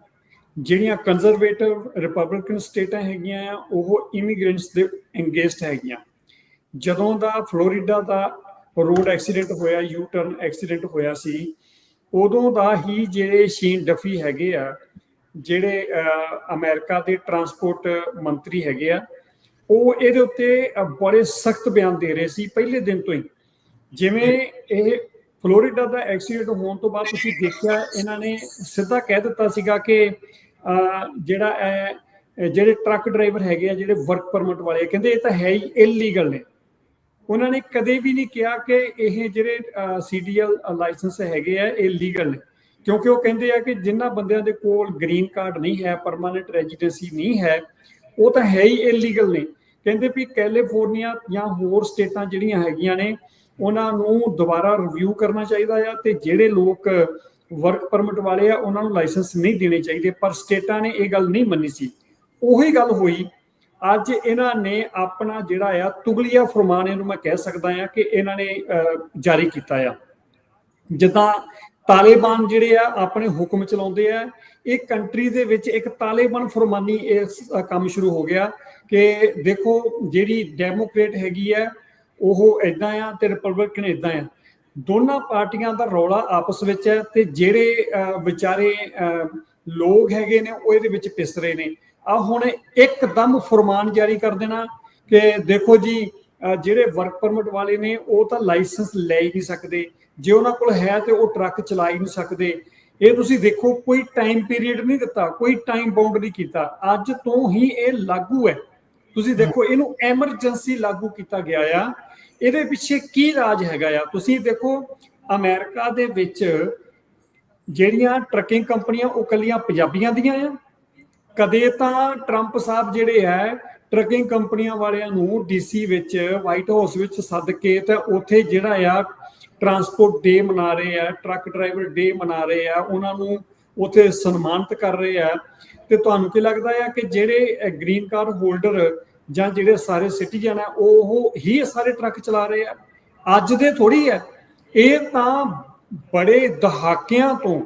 ਜਿਹੜੀਆਂ ਕੰਜ਼ਰਵੇਟਿਵ ਰਿਪਬਲਿਕਨ ਸਟੇਟਾਂ ਹੈਗੀਆਂ ਆ ਉਹ ਇਮੀਗ੍ਰੈਂਟਸ ਦੇ ਇੰਗੇਜਡ ਹੈਗੀਆਂ। ਜਦੋਂ ਦਾ ਫਲੋਰੀਡਾ ਦਾ ਰੋਡ ਐਕਸੀਡੈਂਟ ਹੋਇਆ ਯੂ ਟਰਨ ਐਕਸੀਡੈਂਟ ਹੋਇਆ ਸੀ ਉਦੋਂ ਦਾ ਹੀ ਜਿਹੜੇ ਸ਼ੀਨ ਡਫੀ ਹੈਗੇ ਆ ਜਿਹੜੇ ਅਹ, ਅਮਰੀਕਾ ਦੇ ਟਰਾਂਸਪੋਰਟ ਮੰਤਰੀ ਹੈਗੇ ਆ ਉਹ ਇਹਦੇ ਉੱਤੇ ਬੜੇ ਸਖਤ ਬਿਆਨ ਦੇ ਰਹੇ ਸੀ ਪਹਿਲੇ ਦਿਨ ਤੋਂ ਹੀ। ਜਿਵੇਂ ਇਹ ਫਲੋਰੀਡਾ ਦਾ ਐਕਸੀਡੈਂਟ ਹੋਣ ਤੋਂ ਬਾਅਦ ਤੁਸੀਂ ਦੇਖਿਆ ਇਹਨਾਂ ਨੇ ਸਿੱਧਾ ਕਹਿ ਦਿੱਤਾ ਸੀਗਾ ਕਿ ਜਿਹੜਾ ਇਹ ਇਹ ਜਿਹੜੇ ਟਰੱਕ ਡਰਾਈਵਰ ਹੈਗੇ ਆ ਜਿਹੜੇ ਵਰਕ ਪਰਮਿਟ ਵਾਲੇ ਕਹਿੰਦੇ ਇਹ ਤਾਂ ਹੈ ਹੀ ਇਲੀਗਲ ਨੇ। ਉਹਨਾਂ ਨੇ ਕਦੇ ਵੀ ਨਹੀਂ ਕਿਹਾ ਕਿ ਇਹ ਜਿਹੜੇ ਸੀਡੀਐਲ ਲਾਇਸੈਂਸ ਹੈਗੇ ਆ ਇਹ ਲੀਗਲ ਨੇ। ਕਿਉਂਕਿ ਉਹ ਕਹਿੰਦੇ ਆ ਕਿ ਜਿਨ੍ਹਾਂ ਬੰਦਿਆਂ ਦੇ ਕੋਲ ਗ੍ਰੀਨ ਕਾਰਡ ਨਹੀਂ ਹੈ ਪਰਮਾਨੈਂਟ ਰੈਜ਼ੀਡੈਂਸੀ ਨਹੀਂ ਹੈ ਉਹ ਤਾਂ ਹੈ ਹੀ ਇਲੀਗਲ ਨੇ। ਕਹਿੰਦੇ ਵੀ ਕੈਲੀਫੋਰਨੀਆ ਜਾਂ ਹੋਰ ਸਟੇਟਾਂ ਜਿਹੜੀਆਂ ਹੈਗੀਆਂ ਨੇ ਉਹਨਾਂ ਨੂੰ ਦੁਬਾਰਾ ਰਿਵਿਊ ਕਰਨਾ ਚਾਹੀਦਾ ਆ ਤੇ ਜਿਹੜੇ ਲੋਕ ਵਰਕ ਪਰਮਿਟ ਵਾਲੇ ਆ, ਉਹਨਾਂ ਨੂੰ ਲਾਇਸੈਂਸ ਨਹੀਂ ਦੇਣੇ ਚਾਹੀਦੇ, ਪਰ ਸਟੇਟਾਂ ਨੇ ਇਹ ਗੱਲ ਨਹੀਂ ਮੰਨੀ ਸੀ। ਉਹੀ ਗੱਲ ਹੋਈ। ਅੱਜ ਇਹਨਾਂ ਨੇ ਆਪਣਾ ਜਿਹੜਾ ਆ, ਤੁਗਲੀਆ ਫਰਮਾਨ ਇਹਨੂੰ ਮੈਂ ਕਹਿ ਸਕਦਾ ਆ ਕਿ ਇਹਨਾਂ ਨੇ ਜਾਰੀ ਕੀਤਾ ਆ। ਜਿੱਦਾਂ ਤਾਲਿਬਾਨ ਜਿਹੜੇ ਆ, ਆਪਣੇ ਹੁਕਮ ਚਲਾਉਂਦੇ ਆ, ਇਹ ਕੰਟਰੀ ਦੇ ਵਿੱਚ ਇੱਕ ਤਾਲਿਬਾਨ ਫਰਮਾਨੀ ਇਸ ਕੰਮ ਸ਼ੁਰੂ ਹੋ ਗਿਆ ਕਿ ਦੇਖੋ ਜਿਹੜੀ ਡੈਮੋਕ੍ਰੇਟ ਹੈਗੀ ਆ ਉਹ ਇਦਾਂ ਆ ਤੇ ਰਿਪਬਲਿਕਨ ਇਦਾਂ ਆ। ਦੋਨਾਂ ਪਾਰਟੀਆਂ ਦਾ ਰੌਲਾ ਆਪਸ ਵਿੱਚ ਹੈ ਤੇ ਜਿਹੜੇ ਅ, ਵਿਚਾਰੇ ਲੋਕ ਹੈਗੇ ਨੇ ਉਹ ਇਹਦੇ ਵਿੱਚ ਪਿਸ ਰਹੇ ਨੇ। ਆ ਹੁਣ ਇੱਕਦਮ ਫਰਮਾਨ ਜਾਰੀ ਕਰ ਦੇਣਾ ਕਿ ਦੇਖੋ ਜੀ ਜਿਹੜੇ ਵਰਕ ਪਰਮਿਟ ਵਾਲੇ ਨੇ ਉਹ ਤਾਂ ਲਾਇਸੈਂਸ ਲੈ ਹੀ ਨਹੀਂ ਸਕਦੇ। ਜੇ ਉਹਨਾਂ ਕੋਲ ਹੈ ਤੇ ਉਹ ਟਰੱਕ ਚਲਾ ਹੀ ਨਹੀਂ ਸਕਦੇ। ਇਹ ਤੁਸੀਂ ਦੇਖੋ ਕੋਈ ਟਾਈਮ ਪੀਰੀਅਡ ਨਹੀਂ ਦਿੱਤਾ ਕੋਈ ਟਾਈਮ ਬਾਉਂਡ ਨਹੀਂ ਕੀਤਾ। ਅੱਜ ਤੋਂ ਹੀ ਇਹ ਲਾਗੂ ਹੈ। ਤੁਸੀਂ ਦੇਖੋ ਇਹਨੂੰ ਐਮਰਜੈਂਸੀ ਲਾਗੂ ਕੀਤਾ ਗਿਆ ਆ। ਇਹਦੇ ਪਿੱਛੇ ਕੀ ਰਾਜ ਹੈਗਾ ਆ? ਤੁਸੀਂ ਦੇਖੋ, ਅਮਰੀਕਾ ਦੇ ਵਿੱਚ ਜਿਹੜੀਆਂ ਟਰੱਕਿੰਗ ਕੰਪਨੀਆਂ, ਉਹ ਕੱਲੀਆਂ ਪੰਜਾਬੀਆਂ ਦੀਆਂ ਆ। ਕਦੇ ਤਾਂ ਟਰੰਪ ਸਾਹਿਬ ਜਿਹੜੇ ਹੈ ਟਰੱਕਿੰਗ ਕੰਪਨੀਆਂ ਵਾਲਿਆਂ ਨੂੰ ਡੀਸੀ ਵਿੱਚ, ਵਾਈਟ ਹਾਊਸ ਵਿੱਚ ਸੱਦ ਕੇ ਤੇ ਉੱਥੇ ਜਿਹੜਾ ਆ, ਟਰਾਂਸਪੋਰਟ ਡੇ ਮਨਾ ਰਹੇ ਆ, ਟਰੱਕ ਡਰਾਈਵਰ ਡੇ ਮਨਾ ਰਹੇ ਆ, ਉਹਨਾਂ ਨੂੰ ਉੱਥੇ ਸਨਮਾਨਿਤ ਕਰ ਰਹੇ ਆ। ਤੇ ਤੁਹਾਨੂੰ ਕੀ ਲੱਗਦਾ ਆ ਕਿ ਜਿਹੜੇ ਗ੍ਰੀਨ ਕਾਰਡ ਹੋਲਡਰ ਜਾਂ ਜਿਹੜੇ ਸਾਰੇ ਸਿਟੀਜ਼ਨ ਆ, ਉਹ ਹੀ ਸਾਰੇ ਟਰੱਕ ਚਲਾ ਰਹੇ ਆ। ਅੱਜ ਦੇ ਥੋੜੀ ਹੈ ਇਹ ਤਾਂ ਬੜੇ ਦਹਾਕਿਆਂ ਤੋਂ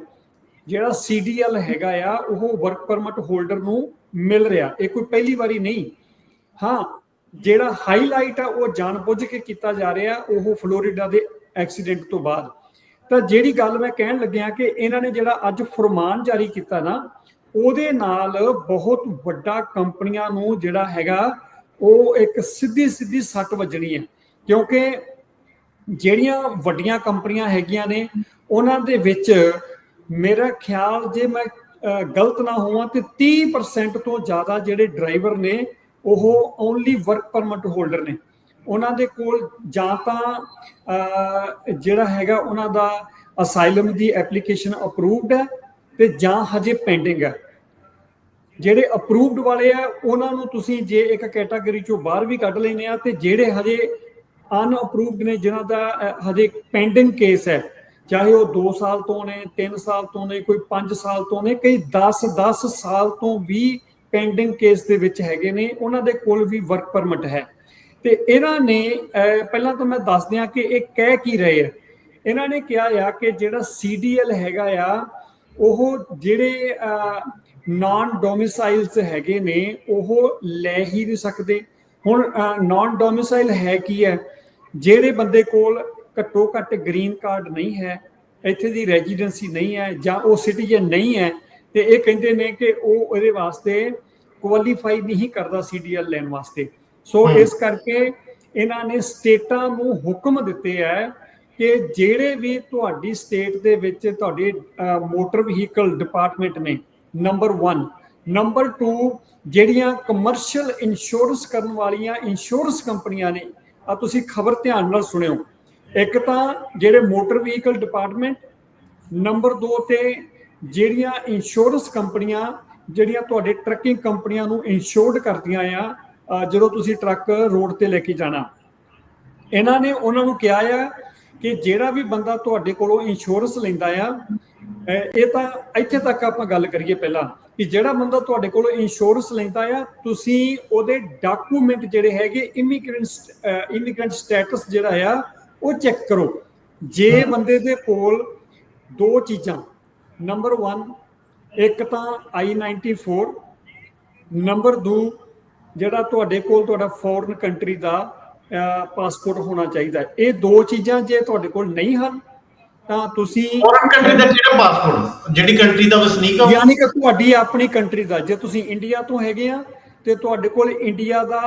ਜਿਹੜਾ ਸੀਡੀਐਲ ਹੈਗਾ ਆ, ਉਹ ਵਰਕ ਪਰਮਿਟ ਹੋਲਡਰ ਨੂੰ ਮਿਲ ਰਿਹਾ। ਇਹ ਕੋਈ ਪਹਿਲੀ ਵਾਰੀ ਨਹੀਂ। ਹਾਂ, ਜਿਹੜਾ ਹਾਈਲਾਈਟ ਆ, ਉਹ ਜਾਣਬੁੱਝ ਕੇ ਕੀਤਾ ਜਾ ਰਿਹਾ, ਉਹ ਫਲੋਰੀਡਾ ਦੇ ਐਕਸੀਡੈਂਟ ਤੋਂ ਬਾਅਦ। ਤਾਂ ਜਿਹੜੀ ਗੱਲ ਮੈਂ ਕਹਿਣ ਲੱਗਿਆ ਕਿ ਇਹਨਾਂ ਨੇ ਜਿਹੜਾ ਅੱਜ ਫਰਮਾਨ ਜਾਰੀ ਕੀਤਾ ਨਾ, ਉਹਦੇ ਨਾਲ ਬਹੁਤ ਵੱਡਾ ਕੰਪਨੀਆਂ ਨੂੰ ਜਿਹੜਾ ਹੈਗਾ ਉਹ ਇੱਕ ਸਿੱਧੀ ਸਿੱਧੀ ਸੱਟ ਵੱਜਣੀ ਹੈ। ਕਿਉਂਕਿ ਜਿਹੜੀਆਂ ਵੱਡੀਆਂ ਕੰਪਨੀਆਂ ਹੈਗੀਆਂ ਨੇ, ਉਹਨਾਂ ਦੇ ਵਿੱਚ ਮੇਰਾ ਖਿਆਲ ਜੇ ਮੈਂ ਗਲਤ ਨਾ ਹੋਵਾਂ ਤੇ 30% ਤੋਂ ਜ਼ਿਆਦਾ ਜਿਹੜੇ ਡਰਾਈਵਰ ਨੇ, ਉਹ ਓਨਲੀ ਵਰਕ ਪਰਮਿਟ ਹੋਲਡਰ ਨੇ। ਉਹਨਾਂ ਦੇ ਕੋਲ ਜਾਂ ਤਾਂ ਜਿਹੜਾ ਹੈਗਾ ਉਹਨਾਂ ਦਾ ਅਸਾਈਲਮ ਦੀ ਐਪਲੀਕੇਸ਼ਨ ਅਪਰੂਵਡ ਹੈ ਤੇ ਜਾਂ ਹਜੇ ਪੈਂਡਿੰਗ ਹੈ। ਜਿਹੜੇ ਅਪਰੂਵਡ ਵਾਲੇ ਆ, ਉਹਨਾਂ ਨੂੰ ਤੁਸੀਂ ਜੇ ਇੱਕ ਕੈਟਾਗਰੀ ਚੋਂ ਬਾਹਰ ਵੀ ਕੱਢ ਲੈਨੇ ਆ, ਤੇ ਜਿਹੜੇ ਹਜੇ ਅਨਅਪਰੂਵਡ ਨੇ, ਜਿਨ੍ਹਾਂ ਦਾ ਹਜੇ ਪੈਂਡਿੰਗ ਕੇਸ ਹੈ, ਚਾਹੇ ਉਹ 2 ਸਾਲ ਤੋਂ ਨੇ 3 ਸਾਲ ਤੋਂ ਨੇ, ਕੋਈ 5 ਸਾਲ ਤੋਂ ਨੇ, ਕਈ 10 10 ਸਾਲ ਤੋਂ ਵੀ ਪੈਂਡਿੰਗ ਕੇਸ ਦੇ ਵਿੱਚ ਹੈਗੇ ਨੇ, ਉਹਨਾਂ ਦੇ ਕੋਲ ਵੀ ਵਰਕ ਪਰਮਿਟ ਹੈ। ਤੇ ਇਹਨਾਂ ਨੇ ਪਹਿਲਾਂ ਤਾਂ ਮੈਂ ਦੱਸ ਦਿਆਂ ਕਿ ਇਹ ਕਹਿ ਕੀ ਰਹੇ ਆ। ਇਹਨਾਂ ਨੇ ਕਿਹਾ ਆ ਕਿ ਜਿਹੜਾ ਸੀਡੀਐਲ ਹੈਗਾ ਆ, ਉਹ ਜਿਹੜੇ ਨਾਨ ਡੋਮਿਸਾਈਲਸ ਹੈਗੇ ਨੇ ਉਹ ਲੈ ਹੀ ਨਹੀਂ ਸਕਦੇ ਹੁਣ ਨਾਨ ਡੋਮਿਸਾਈਲ ਹੈ ਕੀ ਹੈ ਜਿਹੜੇ ਬੰਦੇ ਕੋਲ ਘੱਟੋ ਘੱਟ ਗ੍ਰੀਨ ਕਾਰਡ ਨਹੀਂ ਹੈ ਇੱਥੇ ਦੀ ਰੈਜ਼ੀਡੈਂਸੀ ਨਹੀਂ ਹੈ ਜਾਂ ਉਹ ਸਿਟੀਜ਼ਨ ਨਹੀਂ ਹੈ ਤੇ ਇਹ ਕਹਿੰਦੇ ਨੇ ਕਿ ਉਹ ਇਹਦੇ ਵਾਸਤੇ ਕੁਆਲੀਫਾਈ ਨਹੀਂ ਕਰਦਾ ਸੀਡੀਐਲ ਲੈਣ ਵਾਸਤੇ ਸੋ। ਇਸ ਕਰਕੇ ਇਹਨਾਂ ਨੇ ਸਟੇਟਾਂ ਨੂੰ ਹੁਕਮ ਦਿੱਤੇ ਹੈ ਕਿ ਜਿਹੜੇ ਵੀ ਤੁਹਾਡੀ ਸਟੇਟ ਦੇ ਵਿੱਚ ਤੁਹਾਡੇ ਮੋਟਰ ਵਹੀਕਲ ਡਿਪਾਰਟਮੈਂਟ ਨੇ ਨੰਬਰ 1 ਨੰਬਰ 2 ਜਿਹੜੀਆਂ ਕਮਰਸ਼ੀਅਲ ਇੰਸ਼ੋਰੈਂਸ ਕਰਨ ਵਾਲੀਆਂ ਇੰਸ਼ੋਰੈਂਸ ਕੰਪਨੀਆਂ ਨੇ, ਆ ਤੁਸੀਂ ਖਬਰ ਧਿਆਨ ਨਾਲ ਸੁਣਿਓ। ਇੱਕ ਤਾਂ ਜਿਹੜੇ ਮੋਟਰ ਵਹੀਕਲ ਡਿਪਾਰਟਮੈਂਟ ਨੰਬਰ 2 ਤੇ ਜਿਹੜੀਆਂ ਇੰਸ਼ੋਰੈਂਸ ਕੰਪਨੀਆਂ, ਜਿਹੜੀਆਂ ਤੁਹਾਡੇ ਟਰੱਕਿੰਗ ਕੰਪਨੀਆਂ ਨੂੰ ਇੰਸ਼ੋਰਡ ਕਰਦੀਆਂ ਆ ਜਦੋਂ ਤੁਸੀਂ ਟਰੱਕ ਰੋਡ ਤੇ ਲੈ ਕੇ ਜਾਣਾ। ਇਹਨਾਂ ਨੇ ਉਹਨਾਂ ਨੂੰ ਕਿਹਾ ਆ ਕਿ ਜਿਹੜਾ ਵੀ ਬੰਦਾ ਤੁਹਾਡੇ ਕੋਲੋਂ ਇੰਸ਼ੋਰੈਂਸ ਲੈਂਦਾ ਆ ਇਹ ਤਾਂ ਇੱਥੇ ਤੱਕ ਆਪਾਂ ਗੱਲ ਕਰੀਏ ਪਹਿਲਾਂ ਕਿ ਜਿਹੜਾ ਬੰਦਾ ਤੁਹਾਡੇ ਕੋਲੋਂ ਇੰਸ਼ੋਰੈਂਸ ਲੈਂਦਾ ਆ ਤੁਸੀਂ ਉਹਦੇ ਡਾਕੂਮੈਂਟ ਜਿਹੜੇ ਹੈਗੇ ਇਮੀਗ੍ਰੈਂਟ ਇਮੀਗ੍ਰੈਂਟ ਸਟੇਟਸ ਜਿਹੜਾ ਆ ਉਹ ਚੈੱਕ ਕਰੋ। ਜੇ ਬੰਦੇ ਦੇ ਕੋਲ ਦੋ ਚੀਜ਼ਾਂ ਨੰਬਰ 1 ਇੱਕ ਤਾਂ I94 ਨੰਬਰ 2 ਜਿਹੜਾ ਤੁਹਾਡੇ ਕੋਲ ਤੁਹਾਡਾ ਫੋਰਨ ਕੰਟਰੀ ਦਾ ਪਾਸਪੋਰਟ ਹੋਣਾ ਚਾਹੀਦਾ ਹੈ। ਇਹ ਦੋ ਚੀਜ਼ਾਂ ਜੇ ਤੁਹਾਡੇ ਕੋਲ ਨਹੀਂ ਹਨ ਤਾਂ ਤੁਸੀਂ ਫੋਰਨ ਕੰਟਰੀ ਦਾ ਕਿਹੜਾ ਪਾਸਪੋਰਟ ਜਿਹੜੀ ਕੰਟਰੀ ਦਾ ਵਸਨੀਕ ਆ ਯਾਨੀ ਕਿ ਤੁਹਾਡੀ ਆਪਣੀ ਕੰਟਰੀ ਦਾ। ਜੇ ਤੁਸੀਂ ਇੰਡੀਆ ਤੋਂ ਹੈਗੇ ਆ ਤੇ ਤੁਹਾਡੇ ਕੋਲ ਇੰਡੀਆ ਦਾ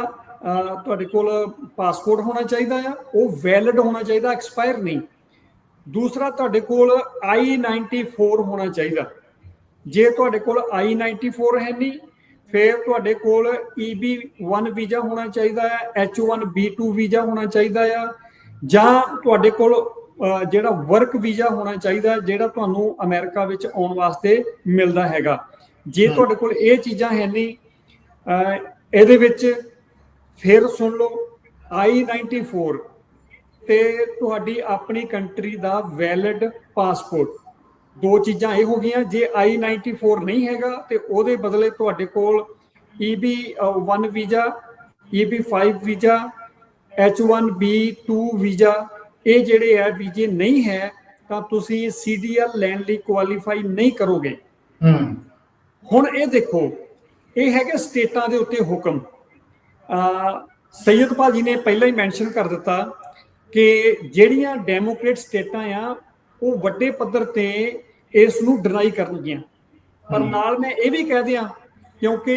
ਤੁਹਾਡੇ ਕੋਲ ਪਾਸਪੋਰਟ ਹੋਣਾ ਚਾਹੀਦਾ ਆ। ਉਹ ਵੈਲਿਡ ਹੋਣਾ ਚਾਹੀਦਾ ਐਕਸਪਾਇਰ ਨਹੀਂ। ਦੂਸਰਾ ਤੁਹਾਡੇ ਕੋਲ I94 ਹੋਣਾ ਚਾਹੀਦਾ। ਜੇ ਤੁਹਾਡੇ ਕੋਲ I94 ਹੈ ਨਹੀਂ ਫਿਰ ਤੁਹਾਡੇ ਕੋਲ EB1 ਵੀਜ਼ਾ ਹੋਣਾ ਚਾਹੀਦਾ ਹੈ H1B2 ਵੀਜ਼ਾ ਹੋਣਾ ਚਾਹੀਦਾ ਆ ਜਾਂ ਤੁਹਾਡੇ ਕੋਲ ਜਿਹੜਾ ਵਰਕ ਵੀਜ਼ਾ ਹੋਣਾ ਚਾਹੀਦਾ ਹੈ, ਜਿਹੜਾ ਤੁਹਾਨੂੰ ਅਮਰੀਕਾ ਵਿੱਚ ਆਉਣ ਵਾਸਤੇ ਮਿਲਦਾ ਹੈਗਾ ਜੇ। ਤੁਹਾਡੇ ਕੋਲ ਇਹ ਚੀਜ਼ਾਂ ਹੈ ਨਹੀਂ ਇਹਦੇ ਵਿੱਚ ਫਿਰ ਸੁਣ ਲਓ I94 ਤੇ ਤੁਹਾਡੀ ਆਪਣੀ ਕੰਟਰੀ ਦਾ ਵੈਲਿਡ ਪਾਸਪੋਰਟ ਦੋ ਚੀਜ਼ਾਂ ਇਹ ਹੋ ਗਈਆਂ ਜੇ I94 ਨਹੀਂ ਹੈਗਾ ਤੇ ਉਹਦੇ ਬਦਲੇ ਤੁਹਾਡੇ ਕੋਲ EB1 visa EB5 visa H1B2 visa ਇਹ ਜਿਹੜੇ ਹੈ ਵੀਜ਼ੇ ਨਹੀਂ ਹੈ ਤਾਂ ਤੁਸੀਂ CDL ਲੈਣ ਲਈ ਕੁਆਲੀਫਾਈ ਨਹੀਂ ਕਰੋਗੇ। ਹੁਣ ਇਹ ਦੇਖੋ ਇਹ ਹੈਗੇ ਸਟੇਟਾਂ ਦੇ ਉੱਤੇ ਹੁਕਮ। ਅ ਸੈਯਦ ਭਾਜੀ ਨੇ ਪਹਿਲਾਂ ਹੀ ਮੈਂਸ਼ਨ ਕਰ ਦਿੱਤਾ ਕਿ ਜਿਹੜੀਆਂ ਡੈਮੋਕ੍ਰੇਟ ਸਟੇਟਾਂ ਆ ਉਹ ਵੱਡੇ ਪੱਧਰ ਤੇ ਇਸ ਨੂੰ ਡਿਨਾਈ ਕਰਨਗੀਆਂ ਪਰ। ਨਾਲ ਮੈਂ ਇਹ ਵੀ ਕਹਿ ਦਿਆਂ ਕਿਉਂਕਿ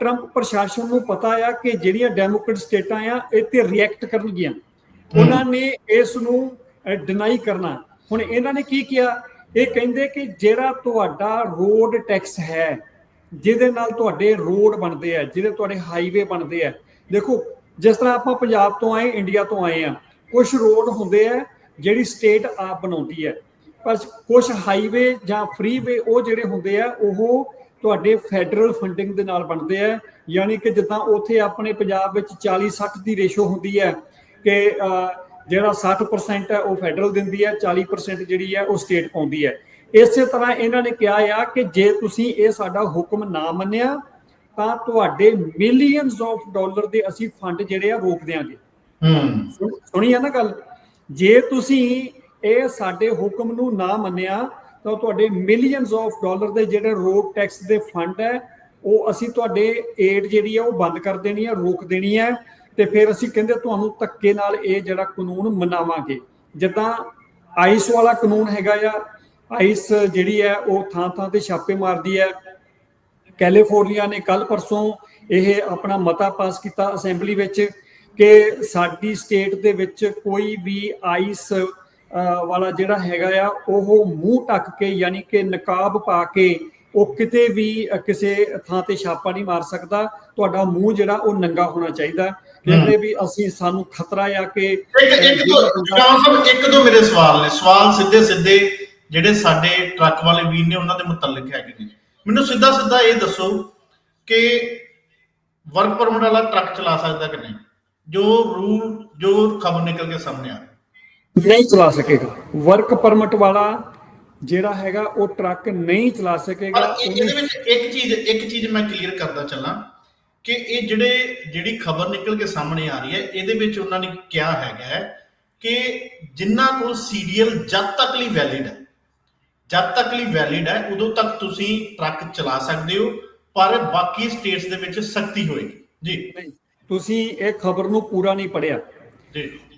ਟਰੰਪ ਪ੍ਰਸ਼ਾਸਨ ਨੂੰ ਪਤਾ ਆ ਕਿ ਜਿਹੜੀਆਂ ਡੈਮੋਕ੍ਰੇਟ ਸਟੇਟਾਂ ਆ ਇਹ ਤੇ ਰਿਐਕਟ ਕਰਨਗੀਆਂ ਉਹਨਾਂ ਨੇ ਇਸ ਨੂੰ ਡਿਨਾਈ ਕਰਨਾ। ਹੁਣ ਇਹਨਾਂ ਨੇ ਕੀ ਕਿਹਾ? ਇਹ ਕਹਿੰਦੇ ਕਿ ਜਿਹੜਾ ਤੁਹਾਡਾ ਰੋਡ ਟੈਕਸ ਹੈ ਜਿਹਦੇ ਨਾਲ ਤੁਹਾਡੇ ਰੋਡ ਬਣਦੇ ਆ ਜਿਹਦੇ ਤੁਹਾਡੇ ਹਾਈਵੇ ਬਣਦੇ ਆ। ਦੇਖੋ ਜਿਸ ਤਰ੍ਹਾਂ ਆਪਾਂ ਪੰਜਾਬ ਤੋਂ ਆਏ ਇੰਡੀਆ ਤੋਂ ਆਏ ਆ ਕੁਝ ਰੋਡ ਹੁੰਦੇ ਆ ਜਿਹੜੀ ਸਟੇਟ ਆਪ ਬਣਾਉਂਦੀ ਹੈ ਪਰ ਕੁਝ ਹਾਈਵੇ ਜਾਂ ਫ੍ਰੀਵੇ ਉਹ ਜਿਹੜੇ ਹੁੰਦੇ ਆ ਉਹ ਤੁਹਾਡੇ ਫੈਡਰਲ ਫੰਡਿੰਗ ਦੇ ਨਾਲ ਬਣਦੇ ਆ। ਯਾਨੀ ਕਿ ਜਿੱਦਾਂ ਉੱਥੇ ਆਪਣੇ ਪੰਜਾਬ ਵਿੱਚ 40 60 ਦੀ ਰੇਸ਼ੋ ਹੁੰਦੀ ਹੈ ਕਿ ਜਿਹੜਾ 60% ਹੈ ਉਹ ਫੈਡਰਲ ਦਿੰਦੀ ਹੈ 40% ਜਿਹੜੀ ਹੈ ਉਹ ਸਟੇਟ ਪਾਉਂਦੀ ਹੈ ਇਸੇ ਤਰ੍ਹਾਂ ਇਹਨਾਂ ਨੇ ਕਿਹਾ ਆ ਕਿ ਜੇ ਤੁਸੀਂ ਇਹ ਸਾਡਾ ਹੁਕਮ ਨਾ ਮੰਨਿਆ ਤਾਂ ਤੁਹਾਡੇ ਮਿਲੀਅਨਸ ਆਫ ਡਾਲਰ ਦੇ ਅਸੀਂ ਫੰਡ ਜਿਹੜੇ ਆ ਰੋਕ ਦਿਆਂਗੇ। ਹੂੰ। ਸੁਣ- ਸੁਣੀ ਆ ਨਾ ਗੱਲ? ਜੇ ਤੁਸੀਂ ਇਹ ਸਾਡੇ ਹੁਕਮ ਨੂੰ ਨਾ ਮੰਨਿਆ, ਤਾਂ ਤੁਹਾਡੇ ਮਿਲੀਅਨਸ ਆਫ ਡਾਲਰ ਦੇ ਜਿਹੜੇ ਰੋਡ ਟੈਕਸ ਦੇ ਫੰਡ ਹੈ, ਉਹ ਅਸੀਂ ਤੁਹਾਡੇ ਏਡ ਜਿਹੜੀ ਹੈ ਉਹ ਬੰਦ ਕਰ ਦੇਣੀ ਹੈ, ਰੋਕ ਦੇਣੀ ਹੈ ਤੇ ਫਿਰ ਅਸੀਂ ਕਹਿੰਦੇ ਤੁਹਾਨੂੰ ਧੱਕੇ ਨਾਲ ਇਹ ਜਿਹੜਾ ਕਾਨੂੰਨ ਮਨਾਵਾਂਗੇ। ਜਿੱਦਾਂ ਆਈਸ ਵਾਲਾ ਕਾਨੂੰਨ ਹੈਗਾ ਆ ਆਈਸ ਜਿਹੜੀ ਹੈ ਉਹ ਥਾਂ ਥਾਂ ਤੇ ਛਾਪੇ ਮਾਰਦੀ ਹੈ। ਕੈਲੀਫੋਰਨੀਆ ਨੇ ਕੱਲ ਪਰਸੋਂ ਇਹ ਆਪਣਾ ਮਤਾ ਪਾਸ ਕੀਤਾ ਅਸੈਂਬਲੀ ਵਿੱਚ ਕਿ ਸਾਡੀ ਸਟੇਟ ਦੇ ਵਿੱਚ ਕੋਈ ਵੀ ਆਈਸ ਵਾਲਾ ਜਿਹੜਾ ਹੈਗਾ ਆ ਉਹ ਮੂੰਹ ਢੱਕ ਕੇ ਯਾਨੀ ਕਿ ਨਕਾਬ ਪਾ ਕੇ ਉਹ ਕਿਤੇ ਵੀ ਕਿਸੇ ਥਾਂ ਤੇ ਛਾਪਾ ਨਹੀਂ ਮਾਰ ਸਕਦਾ। ਤੁਹਾਡਾ ਮੂੰਹ ਜਿਹੜਾ ਉਹ ਨੰਗਾ ਹੋਣਾ ਚਾਹੀਦਾ। ਕਹਿੰਦੇ ਵੀ ਅਸੀਂ ਸਾਨੂੰ ਖਤਰਾ ਆ ਕਿ ਇੱਕ ਇੱਕ ਦੋ ਜਗਾਉਂ ਸਾਹਿਬ ਇੱਕ ਦੋ ਮੇਰੇ ਸਵਾਲ ਨੇ। ਸਵਾਲ ਸਿੱਧੇ ਸਿੱਧੇ ਜਿਹੜੇ ਸਾਡੇ ਟਰੱਕ ਵਾਲੇ ਵੀਰ ਨੇ ਉਹਨਾਂ ਦੇ ਮੁਤਲਕ ਹੈਗੇ ਨੇ ਮੈਨੂੰ ਸਿੱਧਾ ਸਿੱਧਾ ਇਹ ਦੱਸੋ ਕਿ ਵਰਕ ਪਰਮਿਟ ਵਾਲਾ ਟਰੱਕ ਚਲਾ ਸਕਦਾ ਕਿ ਨਹੀਂ? ਜੋ ਰੂਲ ਜੋ ਖਬਰ ਨਿਕਲ ਕੇ ਸਾਹਮਣੇ ਆ। ਨਹੀਂ ਚਲਾ ਸਕੇਗਾ। ਵਰਕ ਪਰਮਿਟ ਵਾਲਾ ਜਿਹੜਾ ਹੈਗਾ ਉਹ ਟਰੱਕ ਨਹੀਂ ਚਲਾ ਸਕੇਗਾ। ਇਹਦੇ ਵਿੱਚ ਇੱਕ ਚੀਜ਼ ਇੱਕ ਚੀਜ਼ ਮੈਂ ਕਲੀਅਰ ਕਰਦਾ ਚੱਲਾਂ ਕਿ ਇਹ ਜਿਹੜੇ ਜਿਹੜੀ ਖਬਰ ਨਿਕਲ ਕੇ ਸਾਹਮਣੇ ਆ ਰਹੀ ਹੈ ਇਹਦੇ ਵਿੱਚ ਉਹਨਾਂ ਨੇ ਕਿਹਾ ਹੈਗਾ ਕਿ ਜਿੰਨਾ ਕੋਲ ਸੀਰੀਅਲ ਜਦ ਤੱਕ ਲਈ ਵੈਲਿਡ ਹੈ ਜਦ ਤੱਕ ਲਈ ਵੈਲਿਡ ਹੈ ਉਦੋਂ ਤੱਕ ਤੁਸੀਂ ਟਰੱਕ ਚਲਾ ਸਕਦੇ ਹੋ ਪਰ ਬਾਕੀ ਸਟੇਟਸ ਦੇ ਵਿੱਚ ਸਖਤੀ ਹੋਏਗੀ। ਜੀ। ਤੁਸੀਂ ਇਹ ਖਬਰ ਨੂੰ ਪੂਰਾ ਨਹੀਂ ਪੜਿਆ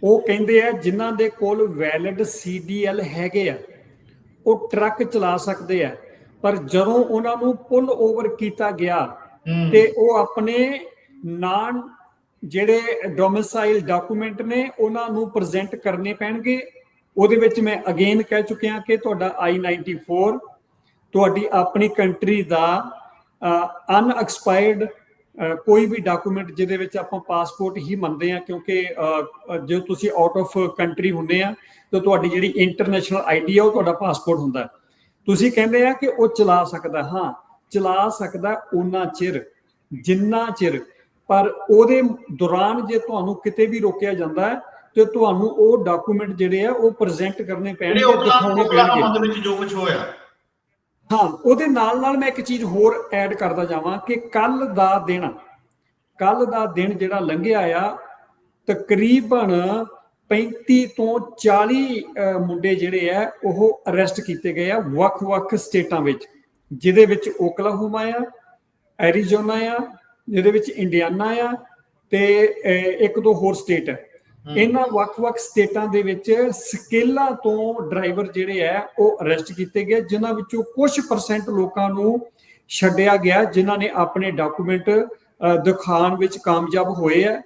ਉਹ ਕਹਿੰਦੇ ਆ ਜਿਨ੍ਹਾਂ ਦੇ ਕੋਲ ਵੈਲਿਡ ਸੀਡੀਐਲ ਹੈਗੇ ਆ ਉਹ ਟਰੱਕ ਚਲਾ ਸਕਦੇ ਆ। ਪਰ ਜਦੋਂ ਉਹਨਾਂ ਨੂੰ ਪੁੱਲ ਓਵਰ ਕੀਤਾ ਗਿਆ ਤੇ ਉਹ ਆਪਣੇ ਨਾਨ ਜਿਹੜੇ ਡੋਮਿਸਾਈਲ ਡਾਕੂਮੈਂਟ ਨੇ ਉਹਨਾਂ ਨੂੰ ਪ੍ਰੈਜ਼ੈਂਟ ਕਰਨੇ ਪੈਣਗੇ। ਉਹਦੇ ਵਿੱਚ ਮੈਂ ਅਗੇਨ ਕਹਿ ਚੁੱਕਿਆ ਕਿ ਤੁਹਾਡਾ I94 ਤੁਹਾਡੀ ਆਪਣੀ ਕੰਟਰੀ ਦਾ ਅਨਐਕਸਪਾਇਰਡ ਕੋਈ ਵੀ ਡਾਕੂਮੈਂਟ ਜਿਹਦੇ ਵਿੱਚ ਆਪਾਂ ਪਾਸਪੋਰਟ ਹੀ ਮੰਨਦੇ ਆ ਕਿਉਂਕਿ ਜੇ ਤੁਸੀਂ ਆਊਟ ਆਫ ਕੰਟਰੀ ਹੁੰਦੇ ਆ ਤਾਂ ਤੁਹਾਡੀ ਜਿਹੜੀ ਇੰਟਰਨੈਸ਼ਨਲ ਆਈਡੀ ਆ ਉਹ ਤੁਹਾਡਾ ਪਾਸਪੋਰਟ ਹੁੰਦਾ। ਤੁਸੀਂ ਕਹਿੰਦੇ ਆ ਕਿ ਉਹ ਚਲਾ ਸਕਦਾ ਹਾਂ ਚਲਾ ਸਕਦਾ ਉਹਨਾਂ ਚਿਰ ਜਿੰਨਾ ਚਿਰ ਪਰ ਉਹਦੇ ਦੌਰਾਨ ਜੇ ਤੁਹਾਨੂੰ ਕਿਤੇ ਵੀ ਰੋਕਿਆ ਜਾਂਦਾ ਹੈ ਤੇ ਤੁਹਾਨੂੰ ਉਹ ਡਾਕੂਮੈਂਟ ਜਿਹੜੇ ਆ ਉਹ ਪ੍ਰੈਜ਼ੈਂਟ ਕਰਨੇ ਪੈਣਗੇ ਦਿਖਾਉਣੇ ਪੈਣਗੇ ਦੇ ਵਿੱਚ ਜੋ ਕੁਝ ਹੋਇਆ ਹਾਂ, ਉਹਦੇ ਨਾਲ ਨਾਲ ਮੈਂ ਇੱਕ ਚੀਜ਼ ਹੋਰ ਐਡ ਕਰਦਾ ਜਾਵਾਂ ਕਿ ਕੱਲ ਦਾ ਦਿਨ ਕੱਲ ਦਾ ਦਿਨ ਜਿਹੜਾ ਲੰਘਿਆ ਆ, ਤਕਰੀਬਨ 35 ਤੋਂ 40 ਮੁੰਡੇ ਜਿਹੜੇ ਆ, ਉਹ ਅਰੈਸਟ ਕੀਤੇ ਗਏ ਆ ਵੱਖ-ਵੱਖ ਸਟੇਟਾਂ ਵਿੱਚ, ਜਿਹਦੇ ਵਿੱਚ ਓਕਲਾਹੋਮਾ ਆ, ਐਰੀਜ਼ੋਨਾ ਆ, ਜਿਹਦੇ ਵਿੱਚ ਇੰਡੀਆਨਾ ਆ ਤੇ ਇੱਕ ਦੋ ਹੋਰ ਸਟੇਟ ਹੈ ਇਹਨਾਂ ਵੱਖ-ਵੱਖ ਸਟੇਟਾਂ ਦੇ ਵਿੱਚ ਸਕੇਲਾਂ ਤੋਂ ਡਰਾਈਵਰ ਜਿਹੜੇ ਆ ਉਹ ਅਰੈਸਟ ਕੀਤੇ ਗਏ ਜਿਨ੍ਹਾਂ ਵਿੱਚੋਂ ਕੁਝ ਪਰਸੈਂਟ ਲੋਕਾਂ ਨੂੰ ਛੱਡਿਆ ਗਿਆ ਜਿਨ੍ਹਾਂ ਨੇ ਆਪਣੇ ਡਾਕੂਮੈਂਟ ਦਿਖਾਉਣ ਵਿੱਚ ਕਾਮਯਾਬ ਹੋਏ ਆ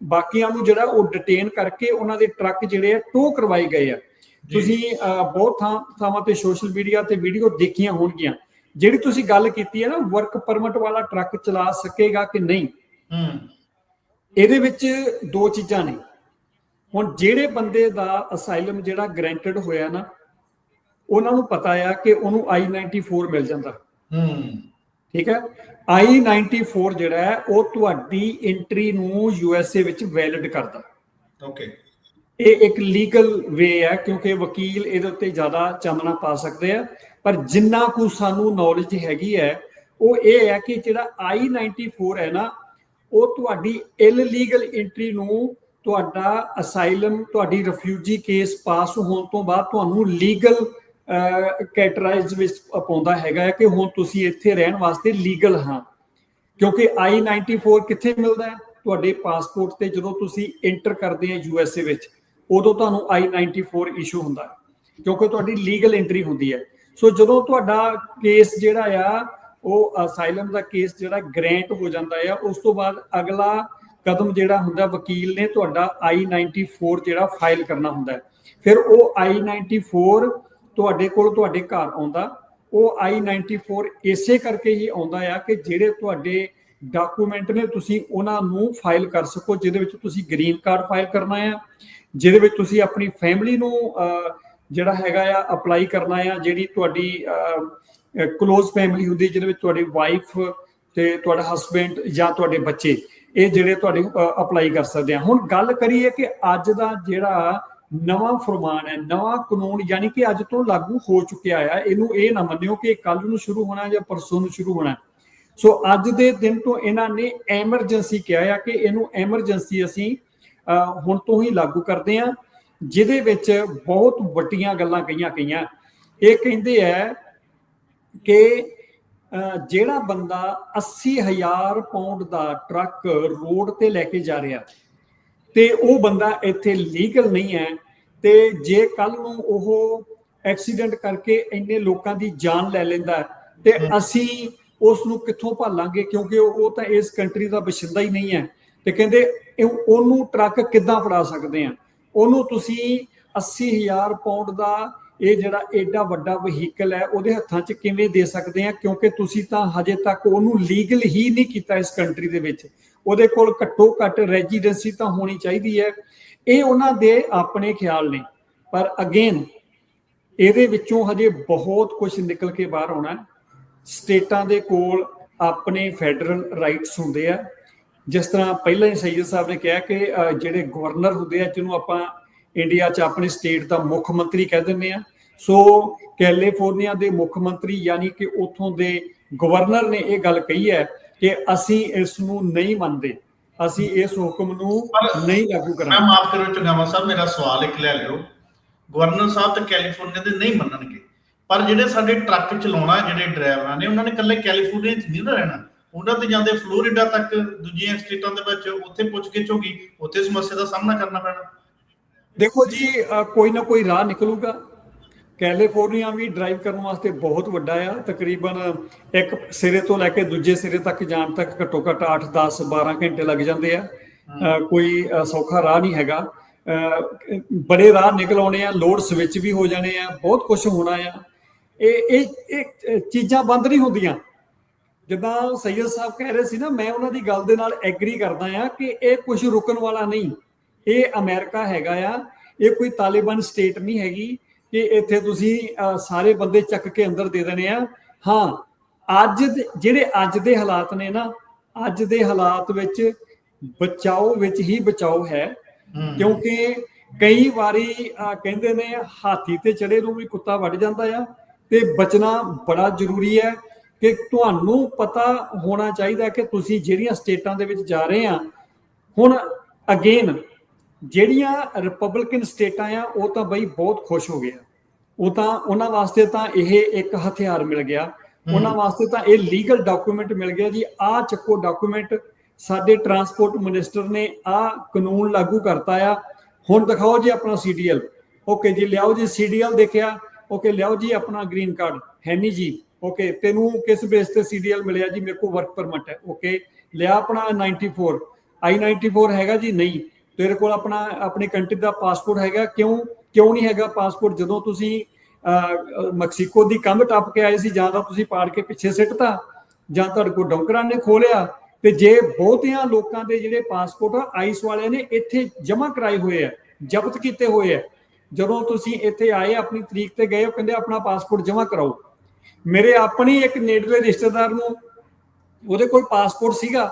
ਬਾਕੀਆਂ ਨੂੰ ਜਿਹੜਾ ਉਹ ਡਿਟੇਨ ਕਰਕੇ ਉਹਨਾਂ ਦੇ ਟਰੱਕ ਜਿਹੜੇ ਆ ਟੋ ਕਰਵਾਏ ਗਏ ਆ। ਤੁਸੀਂ ਬਹੁਤ ਥਾਂ ਥਾਵਾਂ ਤੇ ਸੋਸ਼ਲ ਮੀਡੀਆ ਤੇ ਵੀਡੀਓ ਦੇਖੀਆਂ ਹੋਣਗੀਆਂ। ਜਿਹੜੀ ਤੁਸੀਂ ਗੱਲ ਕੀਤੀ ਹੈ ਨਾ ਵਰਕ ਪਰਮਿਟ ਵਾਲਾ ਟਰੱਕ ਚਲਾ ਸਕੇਗਾ ਕਿ ਨਹੀਂ? ਹੂੰ। ਇਹਦੇ ਵਿੱਚ ਦੋ ਚੀਜ਼ਾਂ ਨੇ। ਹੁਣ ਜਿਹੜੇ ਬੰਦੇ ਦਾ ਅਸਾਈਲਮ ਜਿਹੜਾ ਗਰੰਟਡ ਹੋਇਆ ਨਾ ਉਹਨਾਂ ਨੂੰ ਪਤਾ ਆ ਕਿ ਉਹਨੂੰ I94 ਮਿਲ ਜਾਂਦਾ। ਹੂੰ। ਠੀਕ ਹੈ? I94 ਜਿਹੜਾ ਹੈ ਉਹ ਤੁਹਾਡੀ ਐਂਟਰੀ ਨੂੰ USA ਵਿੱਚ ਵੈਲਿਡ ਕਰਦਾ। ਓਕੇ ਇਹ ਇੱਕ ਲੀਗਲ ਵੇ ਹੈ ਕਿਉਂਕਿ ਵਕੀਲ ਇਹਦੇ ਉੱਤੇ ਜ਼ਿਆਦਾ ਚਾਨਣਾ ਪਾ ਸਕਦੇ ਆ। ਪਰ ਜਿੰਨਾ ਕੁ ਸਾਨੂੰ ਨੌਲੇਜ ਹੈਗੀ ਹੈ ਉਹ ਇਹ ਹੈ ਕਿ ਜਿਹੜਾ I94 ਹੈ ਨਾ ਉਹ ਤੁਹਾਡੀ ਇਲੀਗਲ ਐਂਟਰੀ ਨੂੰ ਤੁਹਾਡਾ ਅਸਾਈਲਮ ਤੁਹਾਡੀ ਰਿਫਿਊਜੀ ਕੇਸ ਪਾਸ ਹੋਣ ਤੋਂ ਬਾਅਦ ਤੁਹਾਨੂੰ ਲੀਗਲ ਕੈਟਰਾਈਜ਼ ਵਿੱਚ ਪਾਉਂਦਾ ਹੈਗਾ ਕਿ ਹੁਣ ਤੁਸੀਂ ਇੱਥੇ ਰਹਿਣ ਵਾਸਤੇ ਲੀਗਲ ਹਾਂ। ਕਿਉਂਕਿ I94 ਕਿੱਥੇ ਮਿਲਦਾ ਹੈ? ਤੁਹਾਡੇ ਪਾਸਪੋਰਟ ਤੇ ਜਦੋਂ ਤੁਸੀਂ ਐਂਟਰ ਕਰਦੇ ਆ ਯੂਐਸਏ ਵਿੱਚ, ਉਦੋਂ ਤੁਹਾਨੂੰ I94 ਇਸ਼ੂ ਹੁੰਦਾ ਹੈ। ਕਿਉਂਕਿ ਤੁਹਾਡੀ ਲੀਗਲ ਐਂਟਰੀ ਹੁੰਦੀ ਹੈ। ਸੋ ਜਦੋਂ ਤੁਹਾਡਾ ਕੇਸ ਜਿਹੜਾ ਆ, ਉਹ ਅਸਾਈਲਮ ਦਾ ਕੇਸ ਜਿਹੜਾ ਗ੍ਰੈਂਟ ਹੋ ਜਾਂਦਾ ਆ, ਉਸ ਤੋਂ ਬਾਅਦ ਅਗਲਾ ਕਦਮ ਜਿਹੜਾ ਹੁੰਦਾ, ਵਕੀਲ ਨੇ ਤੁਹਾਡਾ I94 ਜਿਹੜਾ ਫਾਈਲ ਕਰਨਾ ਹੁੰਦਾ ਫਿਰ ਉਹ I94 ਤੁਹਾਡੇ ਕੋਲ ਤੁਹਾਡੇ ਘਰ ਆਉਂਦਾ। ਉਹ I94 ਇਸੇ ਕਰਕੇ ਹੀ ਆਉਂਦਾ ਆ ਕਿ ਜਿਹੜੇ ਤੁਹਾਡੇ ਡਾਕੂਮੈਂਟ ਨੇ, ਤੁਸੀਂ ਉਹਨਾਂ ਨੂੰ ਫਾਈਲ ਕਰ ਸਕੋ, ਜਿਹਦੇ ਵਿੱਚ ਤੁਸੀਂ ਗ੍ਰੀਨ ਕਾਰਡ ਫਾਈਲ ਕਰਨਾ ਆ, ਜਿਹਦੇ ਵਿੱਚ ਤੁਸੀਂ ਆਪਣੀ ਫੈਮਿਲੀ ਨੂੰ ਜਿਹੜਾ ਹੈਗਾ ਆ ਅਪਲਾਈ ਕਰਨਾ ਆ, ਜਿਹੜੀ ਤੁਹਾਡੀ ক্লোਜ਼ ਫੈਮਿਲੀ ਹੁੰਦੀ, ਜਿਹਦੇ ਵਿੱਚ ਤੁਹਾਡੀ ਵਾਈਫ ਤੇ ਤੁਹਾਡਾ ਹਸਬੈਂਡ ਜਾਂ ਤੁਹਾਡੇ ਬੱਚੇ। ਇਹ ਜਿਹੜੇ ਤੁਹਾਡੇ ਅਪਲਾਈ ਕਰ ਸਕਦੇ ਆ। ਹੁਣ ਗੱਲ ਕਰੀਏ ਕਿ ਅੱਜ ਦਾ ਜਿਹੜਾ ਨਵਾਂ ਫਰਮਾਨ ਹੈ ਨਵਾਂ ਕਾਨੂੰਨ ਯਾਨੀ ਕਿ ਅੱਜ ਤੋਂ ਲਾਗੂ ਹੋ ਚੁੱਕਿਆ ਆ ਇਹਨੂੰ ਇਹ ਨਾ ਮੰਨਿਓ ਕਿ ਕੱਲ ਨੂੰ ਸ਼ੁਰੂ ਹੋਣਾ ਜਾਂ ਪਰਸੋਂ ਨੂੰ ਸ਼ੁਰੂ ਹੋਣਾ। ਸੋ ਅੱਜ ਦੇ ਦਿਨ ਤੋਂ ਇਹਨਾਂ ਨੇ ਐਮਰਜੈਂਸੀ ਕਿਹਾ ਆ ਕਿ ਇਹਨੂੰ ਐਮਰਜੈਂਸੀ ਅਸੀਂ ਅਹ, ਹੁਣ ਤੋਂ ਹੀ ਲਾਗੂ ਕਰਦੇ ਆ ਜਿਹਦੇ ਵਿੱਚ ਬਹੁਤ ਵੱਡੀਆਂ ਗੱਲਾਂ ਕਹੀਆਂ ਗਈਆਂ ਇਹ ਕਹਿੰਦੇ ਆ ਕਿ ਜਿਹੜਾ ਬੰਦਾ 80000 ਪਾਉਂਡ ਦਾ ਟਰੱਕ ਰੋਡ ਤੇ ਲੈ ਕੇ ਜਾ ਰਿਹਾ ਤੇ ਉਹ ਬੰਦਾ ਇੱਥੇ ਲੀਗਲ ਨਹੀਂ ਹੈ ਤੇ ਜੇ ਕੱਲ ਨੂੰ ਉਹ ਐਕਸੀਡੈਂਟ ਕਰਕੇ ਇੰਨੇ ਲੋਕਾਂ ਦੀ ਜਾਨ ਲੈ ਲੈਂਦਾ ਤੇ ਅਸੀਂ ਉਸ ਨੂੰ ਕਿੱਥੋਂ ਭਾਲਾਂਗੇ? ਕਿਉਂਕਿ ਉਹ ਤਾਂ ਇਸ ਕੰਟਰੀ ਦਾ ਬਸ਼ਿੰਦਾ ਹੀ ਨਹੀਂ ਹੈ। ਤੇ ਕਹਿੰਦੇ ਉਹਨੂੰ ਟਰੱਕ ਕਿੱਦਾਂ ਫੜਾ ਸਕਦੇ ਆ? ਉਹਨੂੰ ਤੁਸੀਂ 80000 ਪਾਉਂਡ ਦਾ ਇਹ ਜਿਹੜਾ ਐਡਾ ਵੱਡਾ ਵਹੀਕਲ ਹੈ, ਉਹਦੇ ਹੱਥਾਂ 'ਚ ਕਿਵੇਂ ਦੇ ਸਕਦੇ ਆ ਕਿਉਂਕਿ ਤੁਸੀਂ ਤਾਂ ਹਜੇ ਤੱਕ ਉਹਨੂੰ ਲੀਗਲ ਹੀ ਨਹੀਂ ਕੀਤਾ ਇਸ ਕੰਟਰੀ ਦੇ ਵਿੱਚ। ਉਹਦੇ ਕੋਲ ਘੱਟੋ ਘੱਟ ਰੈਜ਼ੀਡੈਂਸੀ ਤਾਂ ਹੋਣੀ ਚਾਹੀਦੀ ਹੈ। ਇਹ ਉਹਨਾਂ ਦੇ ਆਪਣੇ ਖਿਆਲ ਨੇ। ਪਰ ਅਗੇਨ, ਇਹਦੇ ਵਿੱਚੋਂ ਹਜੇ ਬਹੁਤ ਕੁਝ ਨਿਕਲ ਕੇ ਬਾਹਰ ਆਉਣਾ ਹੈ। ਸਟੇਟਾਂ ਦੇ ਕੋਲ ਆਪਣੇ ਫੈਡਰਲ ਰਾਈਟਸ ਹੁੰਦੇ ਆ। ਜਿਸ ਤਰ੍ਹਾਂ ਪਹਿਲਾਂ ਹੀ ਸੈਯਦ ਸਾਹਿਬ ਨੇ ਕਿਹਾ ਕਿ ਜਿਹੜੇ ਗਵਰਨਰ ਹੁੰਦੇ ਆ, ਜਿਹਨੂੰ ਆਪਾਂ ਇੰਡੀਆ 'ਚ ਆਪਣੀ ਸਟੇਟ ਦਾ ਮੁੱਖ ਮੰਤਰੀ ਕਹਿ ਦਿੰਦੇ ਆ। ਸੋ ਕੈਲੀਫੋਰਨੀਆ ਦੇ ਮੁੱਖ ਮੰਤਰੀ ਯਾਨੀ ਕਿ ਉਥੋਂ ਦੇ ਗਵਰਨਰ ਨੇ ਇਹ ਗੱਲ ਕਹੀ ਹੈ ਕਿ ਅਸੀਂ ਇਸ ਨੂੰ ਨਹੀਂ ਮੰਨਦੇ। ਅਸੀਂ ਇਸ ਹੁਕਮ ਨੂੰ ਨਹੀਂ ਲਾਗੂ ਮੈਂ ਕਰਾਂਗੇ। ਮਾਫ ਕਰੋ ਚੰਗਾਵਾ ਸਾਹਿਬ ਮੇਰਾ ਸਵਾਲ ਇੱਕ ਲੈ ਲਿਓ। ਗਵਰਨਰ ਸਾਹਿਬ ਤਾਂ ਕੈਲੀਫੋਰਨੀਆ ਦੇ ਨਹੀਂ ਮੰਨਣਗੇ। ਪਰ ਜਿਹੜੇ ਸਾਡੇ ਟਰੱਕ ਚਲਾਉਣਾ ਜਿਹੜੇ ਡਰਾਈਵਰਾਂ ਨੇ ਉਹਨਾਂ ਨੇ ਇਕੱਲੇ ਕੈਲੀਫੋਰਨੀਆ 'ਚ ਨਹੀਂ ਰਹਿਣਾ। ਉਹਨਾਂ ਤੇ ਜਾਂਦੇ ਫਲੋਰੀਡਾ ਤੱਕ ਦੂਜੀਆਂ ਸਟੇਟਾਂ ਦੇ ਵਿੱਚ ਉੱਥੇ ਪੁੱਛ ਕੇ ਚੋਗੀ ਉੱਥੇ ਸਮੱਸਿਆ ਦਾ ਸਾਹਮਣਾ ਕਰਨਾ ਪੈਣਾ। ਦੇਖੋ ਜੀ ਕੋਈ ਨਾ ਕੋਈ ਰਾਹ ਨਿਕਲੂਗਾ। ਕੈਲੀਫੋਰਨੀਆ ਵੀ ਡਰਾਈਵ ਕਰਨ ਵਾਸਤੇ ਬਹੁਤ ਵੱਡਾ ਆ। ਤਕਰੀਬਨ ਇੱਕ ਸਿਰੇ ਤੋਂ ਲੈ ਕੇ ਦੂਜੇ ਸਿਰੇ ਤੱਕ ਜਾਣ ਤੱਕ ਘੱਟੋ ਘੱਟ 8 10 12 ਘੰਟੇ ਲੱਗ ਜਾਂਦੇ ਆ। ਕੋਈ ਸੌਖਾ ਰਾਹ ਨਹੀਂ ਹੈਗਾ। ਬੜੇ ਰਾਹ ਨਿਕਲ ਆਉਣੇ ਆ ਲੋਡ ਸਵਿਚ ਵੀ ਹੋ ਜਾਣੇ ਆ ਬਹੁਤ ਕੁਝ ਹੋਣਾ ਆ। ਇਹ ਇਹ ਇਹ ਚੀਜ਼ਾਂ ਬੰਦ ਨਹੀਂ ਹੁੰਦੀਆਂ। ਜਿੱਦਾਂ ਸੈਯਦ ਸਾਹਿਬ ਕਹਿ ਰਹੇ ਸੀ ਨਾ ਮੈਂ ਉਹਨਾਂ ਦੀ ਗੱਲ ਦੇ ਨਾਲ ਐਗਰੀ ਕਰਦਾ ਆ ਕਿ ਇਹ ਕੁਝ ਰੁਕਣ ਵਾਲਾ ਨਹੀਂ। ਇਹ ਅਮਰੀਕਾ ਹੈਗਾ ਆ। ਇਹ ਕੋਈ ਤਾਲਿਬਾਨ ਸਟੇਟ ਨਹੀਂ ਹੈਗੀ ਕਿ ਇੱਥੇ ਤੁਸੀਂ ਸਾਰੇ ਬੰਦੇ ਚੱਕ ਕੇ ਅੰਦਰ ਦੇ ਦੇਣੇ ਆ। ਹਾਂ ਅੱਜ ਜਿਹੜੇ ਅੱਜ ਦੇ ਹਾਲਾਤ ਨੇ ਨਾ ਅੱਜ ਦੇ ਹਾਲਾਤ ਵਿੱਚ ਬਚਾਓ ਵਿੱਚ ਹੀ ਬਚਾਓ ਹੈ। ਕਿਉਂਕਿ ਕਈ ਵਾਰੀ ਕਹਿੰਦੇ ਨੇ ਹਾਥੀ ਤੇ ਚੜੇ ਨੂੰ ਵੀ ਕੁੱਤਾ ਵੱਢ ਜਾਂਦਾ ਆ ਤੇ ਬਚਣਾ ਬੜਾ ਜ਼ਰੂਰੀ ਹੈ ਕਿ ਤੁਹਾਨੂੰ ਪਤਾ ਹੋਣਾ ਚਾਹੀਦਾ ਕਿ ਤੁਸੀਂ ਜਿਹੜੀਆਂ ਸਟੇਟਾਂ ਦੇ ਵਿੱਚ ਜਾ ਰਹੇ ਆ। ਹੁਣ ਅਗੇਨ ਜਿਹੜੀਆਂ ਰਿਪਬਲਿਕਨ ਸਟੇਟਾਂ ਆ ਉਹ ਤਾਂ ਬਈ ਬਹੁਤ ਖੁਸ਼ ਹੋ ਗਏ ਆ। ਉਹ ਤਾਂ ਉਹਨਾਂ ਵਾਸਤੇ ਤਾਂ ਇਹ ਇੱਕ ਹਥਿਆਰ ਮਿਲ ਗਿਆ। ਉਹਨਾਂ ਵਾਸਤੇ ਤਾਂ ਇਹ ਲੀਗਲ ਡਾਕੂਮੈਂਟ ਮਿਲ ਗਿਆ ਜੀ। ਆਹ ਚੱਕੋ ਡਾਕੂਮੈਂਟ ਸਾਡੇ ਟਰਾਂਸਪੋਰਟ ਮਿਨਿਸਟਰ ਨੇ ਆਹ ਕਾਨੂੰਨ ਲਾਗੂ ਕਰਤਾ ਆ। ਹੁਣ ਦਿਖਾਓ ਜੀ ਆਪਣਾ ਸੀਡੀਐਲ ਓਕੇ ਜੀ ਲਿਆਓ ਜੀ ਸੀਡੀਐਲ ਦੇਖਿਆ। ਓਕੇ ਲਿਆਓ ਜੀ ਆਪਣਾ ਗ੍ਰੀਨ ਕਾਰਡ ਹੈ ਨਹੀਂ ਜੀ। ਓਕੇ ਤੈਨੂੰ ਕਿਸ ਬੇਸ ਤੇ ਸੀਡੀਐਲ ਮਿਲਿਆ ਜੀ? ਮੇਰੇ ਕੋਲ ਵਰਕ ਪਰਮਿਟ ਹੈ। ਓਕੇ ਲਿਆ ਆਪਣਾ 94 ਆਈ 94 ਹੈਗਾ ਜੀ? ਨਹੀਂ। ਤੇਰੇ ਕੋਲ ਆਪਣਾ ਆਪਣੀ ਕੰਟਰੀ ਦਾ ਪਾਸਪੋਰਟ ਹੈਗਾ ਕਿਉਂ ਕਿਉਂ ਨਹੀਂ ਹੈਗਾ ਪਾਸਪੋਰਟ ਜਦੋਂ ਤੁਸੀਂ ਅਹ, ਮੈਕਸੀਕੋ ਦੀ ਕੰਧ ਟੱਪ ਕੇ ਆਏ ਸੀ ਜਾਂ ਤਾਂ ਤੁਸੀਂ ਪਾੜ ਕੇ ਪਿੱਛੇ ਸਿੱਟਤਾ ਜਾਂ ਤੁਹਾਡੇ ਕੋਲ ਡੌਂਕਰਾਂ ਨੇ ਖੋਲਿਆ ਤੇ ਜੇ ਬਹੁਤਿਆਂ ਲੋਕਾਂ ਦੇ ਜਿਹੜੇ ਪਾਸਪੋਰਟ ਆਈਸ ਵਾਲਿਆਂ ਨੇ ਇੱਥੇ ਜਮ੍ਹਾਂ ਕਰਾਏ ਹੋਏ ਆ ਜ਼ਬਤ ਕੀਤੇ ਹੋਏ ਆ ਜਦੋਂ ਤੁਸੀਂ ਇੱਥੇ ਆਏ ਆਪਣੀ ਤਰੀਕ ਤੇ ਗਏ ਉਹ ਕਹਿੰਦੇ ਆਪਣਾ ਪਾਸਪੋਰਟ ਜਮ੍ਹਾਂ ਕਰਾਓ। ਮੇਰੇ ਆਪਣੀ ਇੱਕ ਨੇੜਲੇ ਰਿਸ਼ਤੇਦਾਰ ਨੂੰ ਉਹਦੇ ਕੋਲ ਪਾਸਪੋਰਟ ਸੀਗਾ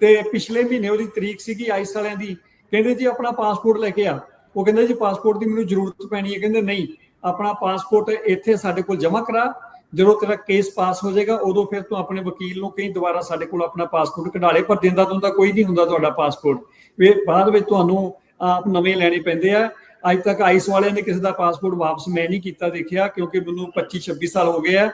ਤੇ ਪਿਛਲੇ ਮਹੀਨੇ ਉਹਦੀ ਤਰੀਕ ਸੀਗੀ ਆਈਸ ਵਾਲਿਆਂ ਦੀ ਕਹਿੰਦੇ ਜੀ ਆਪਣਾ ਪਾਸਪੋਰਟ ਲੈ ਕੇ ਆ। ਉਹ ਕਹਿੰਦੇ ਜੀ ਪਾਸਪੋਰਟ ਦੀ ਮੈਨੂੰ ਜ਼ਰੂਰਤ ਪੈਣੀ ਹੈ। ਕਹਿੰਦੇ ਨਹੀਂ, ਆਪਣਾ ਪਾਸਪੋਰਟ ਇੱਥੇ ਸਾਡੇ ਕੋਲ ਜਮ੍ਹਾਂ ਕਰਾ। ਜਦੋਂ ਤੇਰਾ ਕੇਸ ਪਾਸ ਹੋ ਜਾਏਗਾ, ਉਦੋਂ ਫਿਰ ਤੂੰ ਆਪਣੇ ਵਕੀਲ ਨੂੰ ਕਹੀਂ ਦੁਬਾਰਾ ਸਾਡੇ ਕੋਲ ਆਪਣਾ ਪਾਸਪੋਰਟ ਕਢਾ ਲੈ। ਪਰ ਦਿੰਦਾ ਤੁੰਦਾ ਕੋਈ ਨਹੀਂ ਹੁੰਦਾ ਤੁਹਾਡਾ ਪਾਸਪੋਰਟ ਵੀ ਬਾਅਦ ਵਿੱਚ ਤੁਹਾਨੂੰ ਆਪ ਨਵੇਂ ਲੈਣੇ ਪੈਂਦੇ ਆ। ਅੱਜ ਤੱਕ ਆਈਸ ਵਾਲਿਆਂ ਨੇ ਕਿਸੇ ਦਾ ਪਾਸਪੋਰਟ ਵਾਪਸ ਮੈਂ ਨਹੀਂ ਕੀਤਾ ਦੇਖਿਆ, ਕਿਉਂਕਿ ਮੈਨੂੰ 25 26 ਸਾਲ ਹੋ ਗਏ ਆ।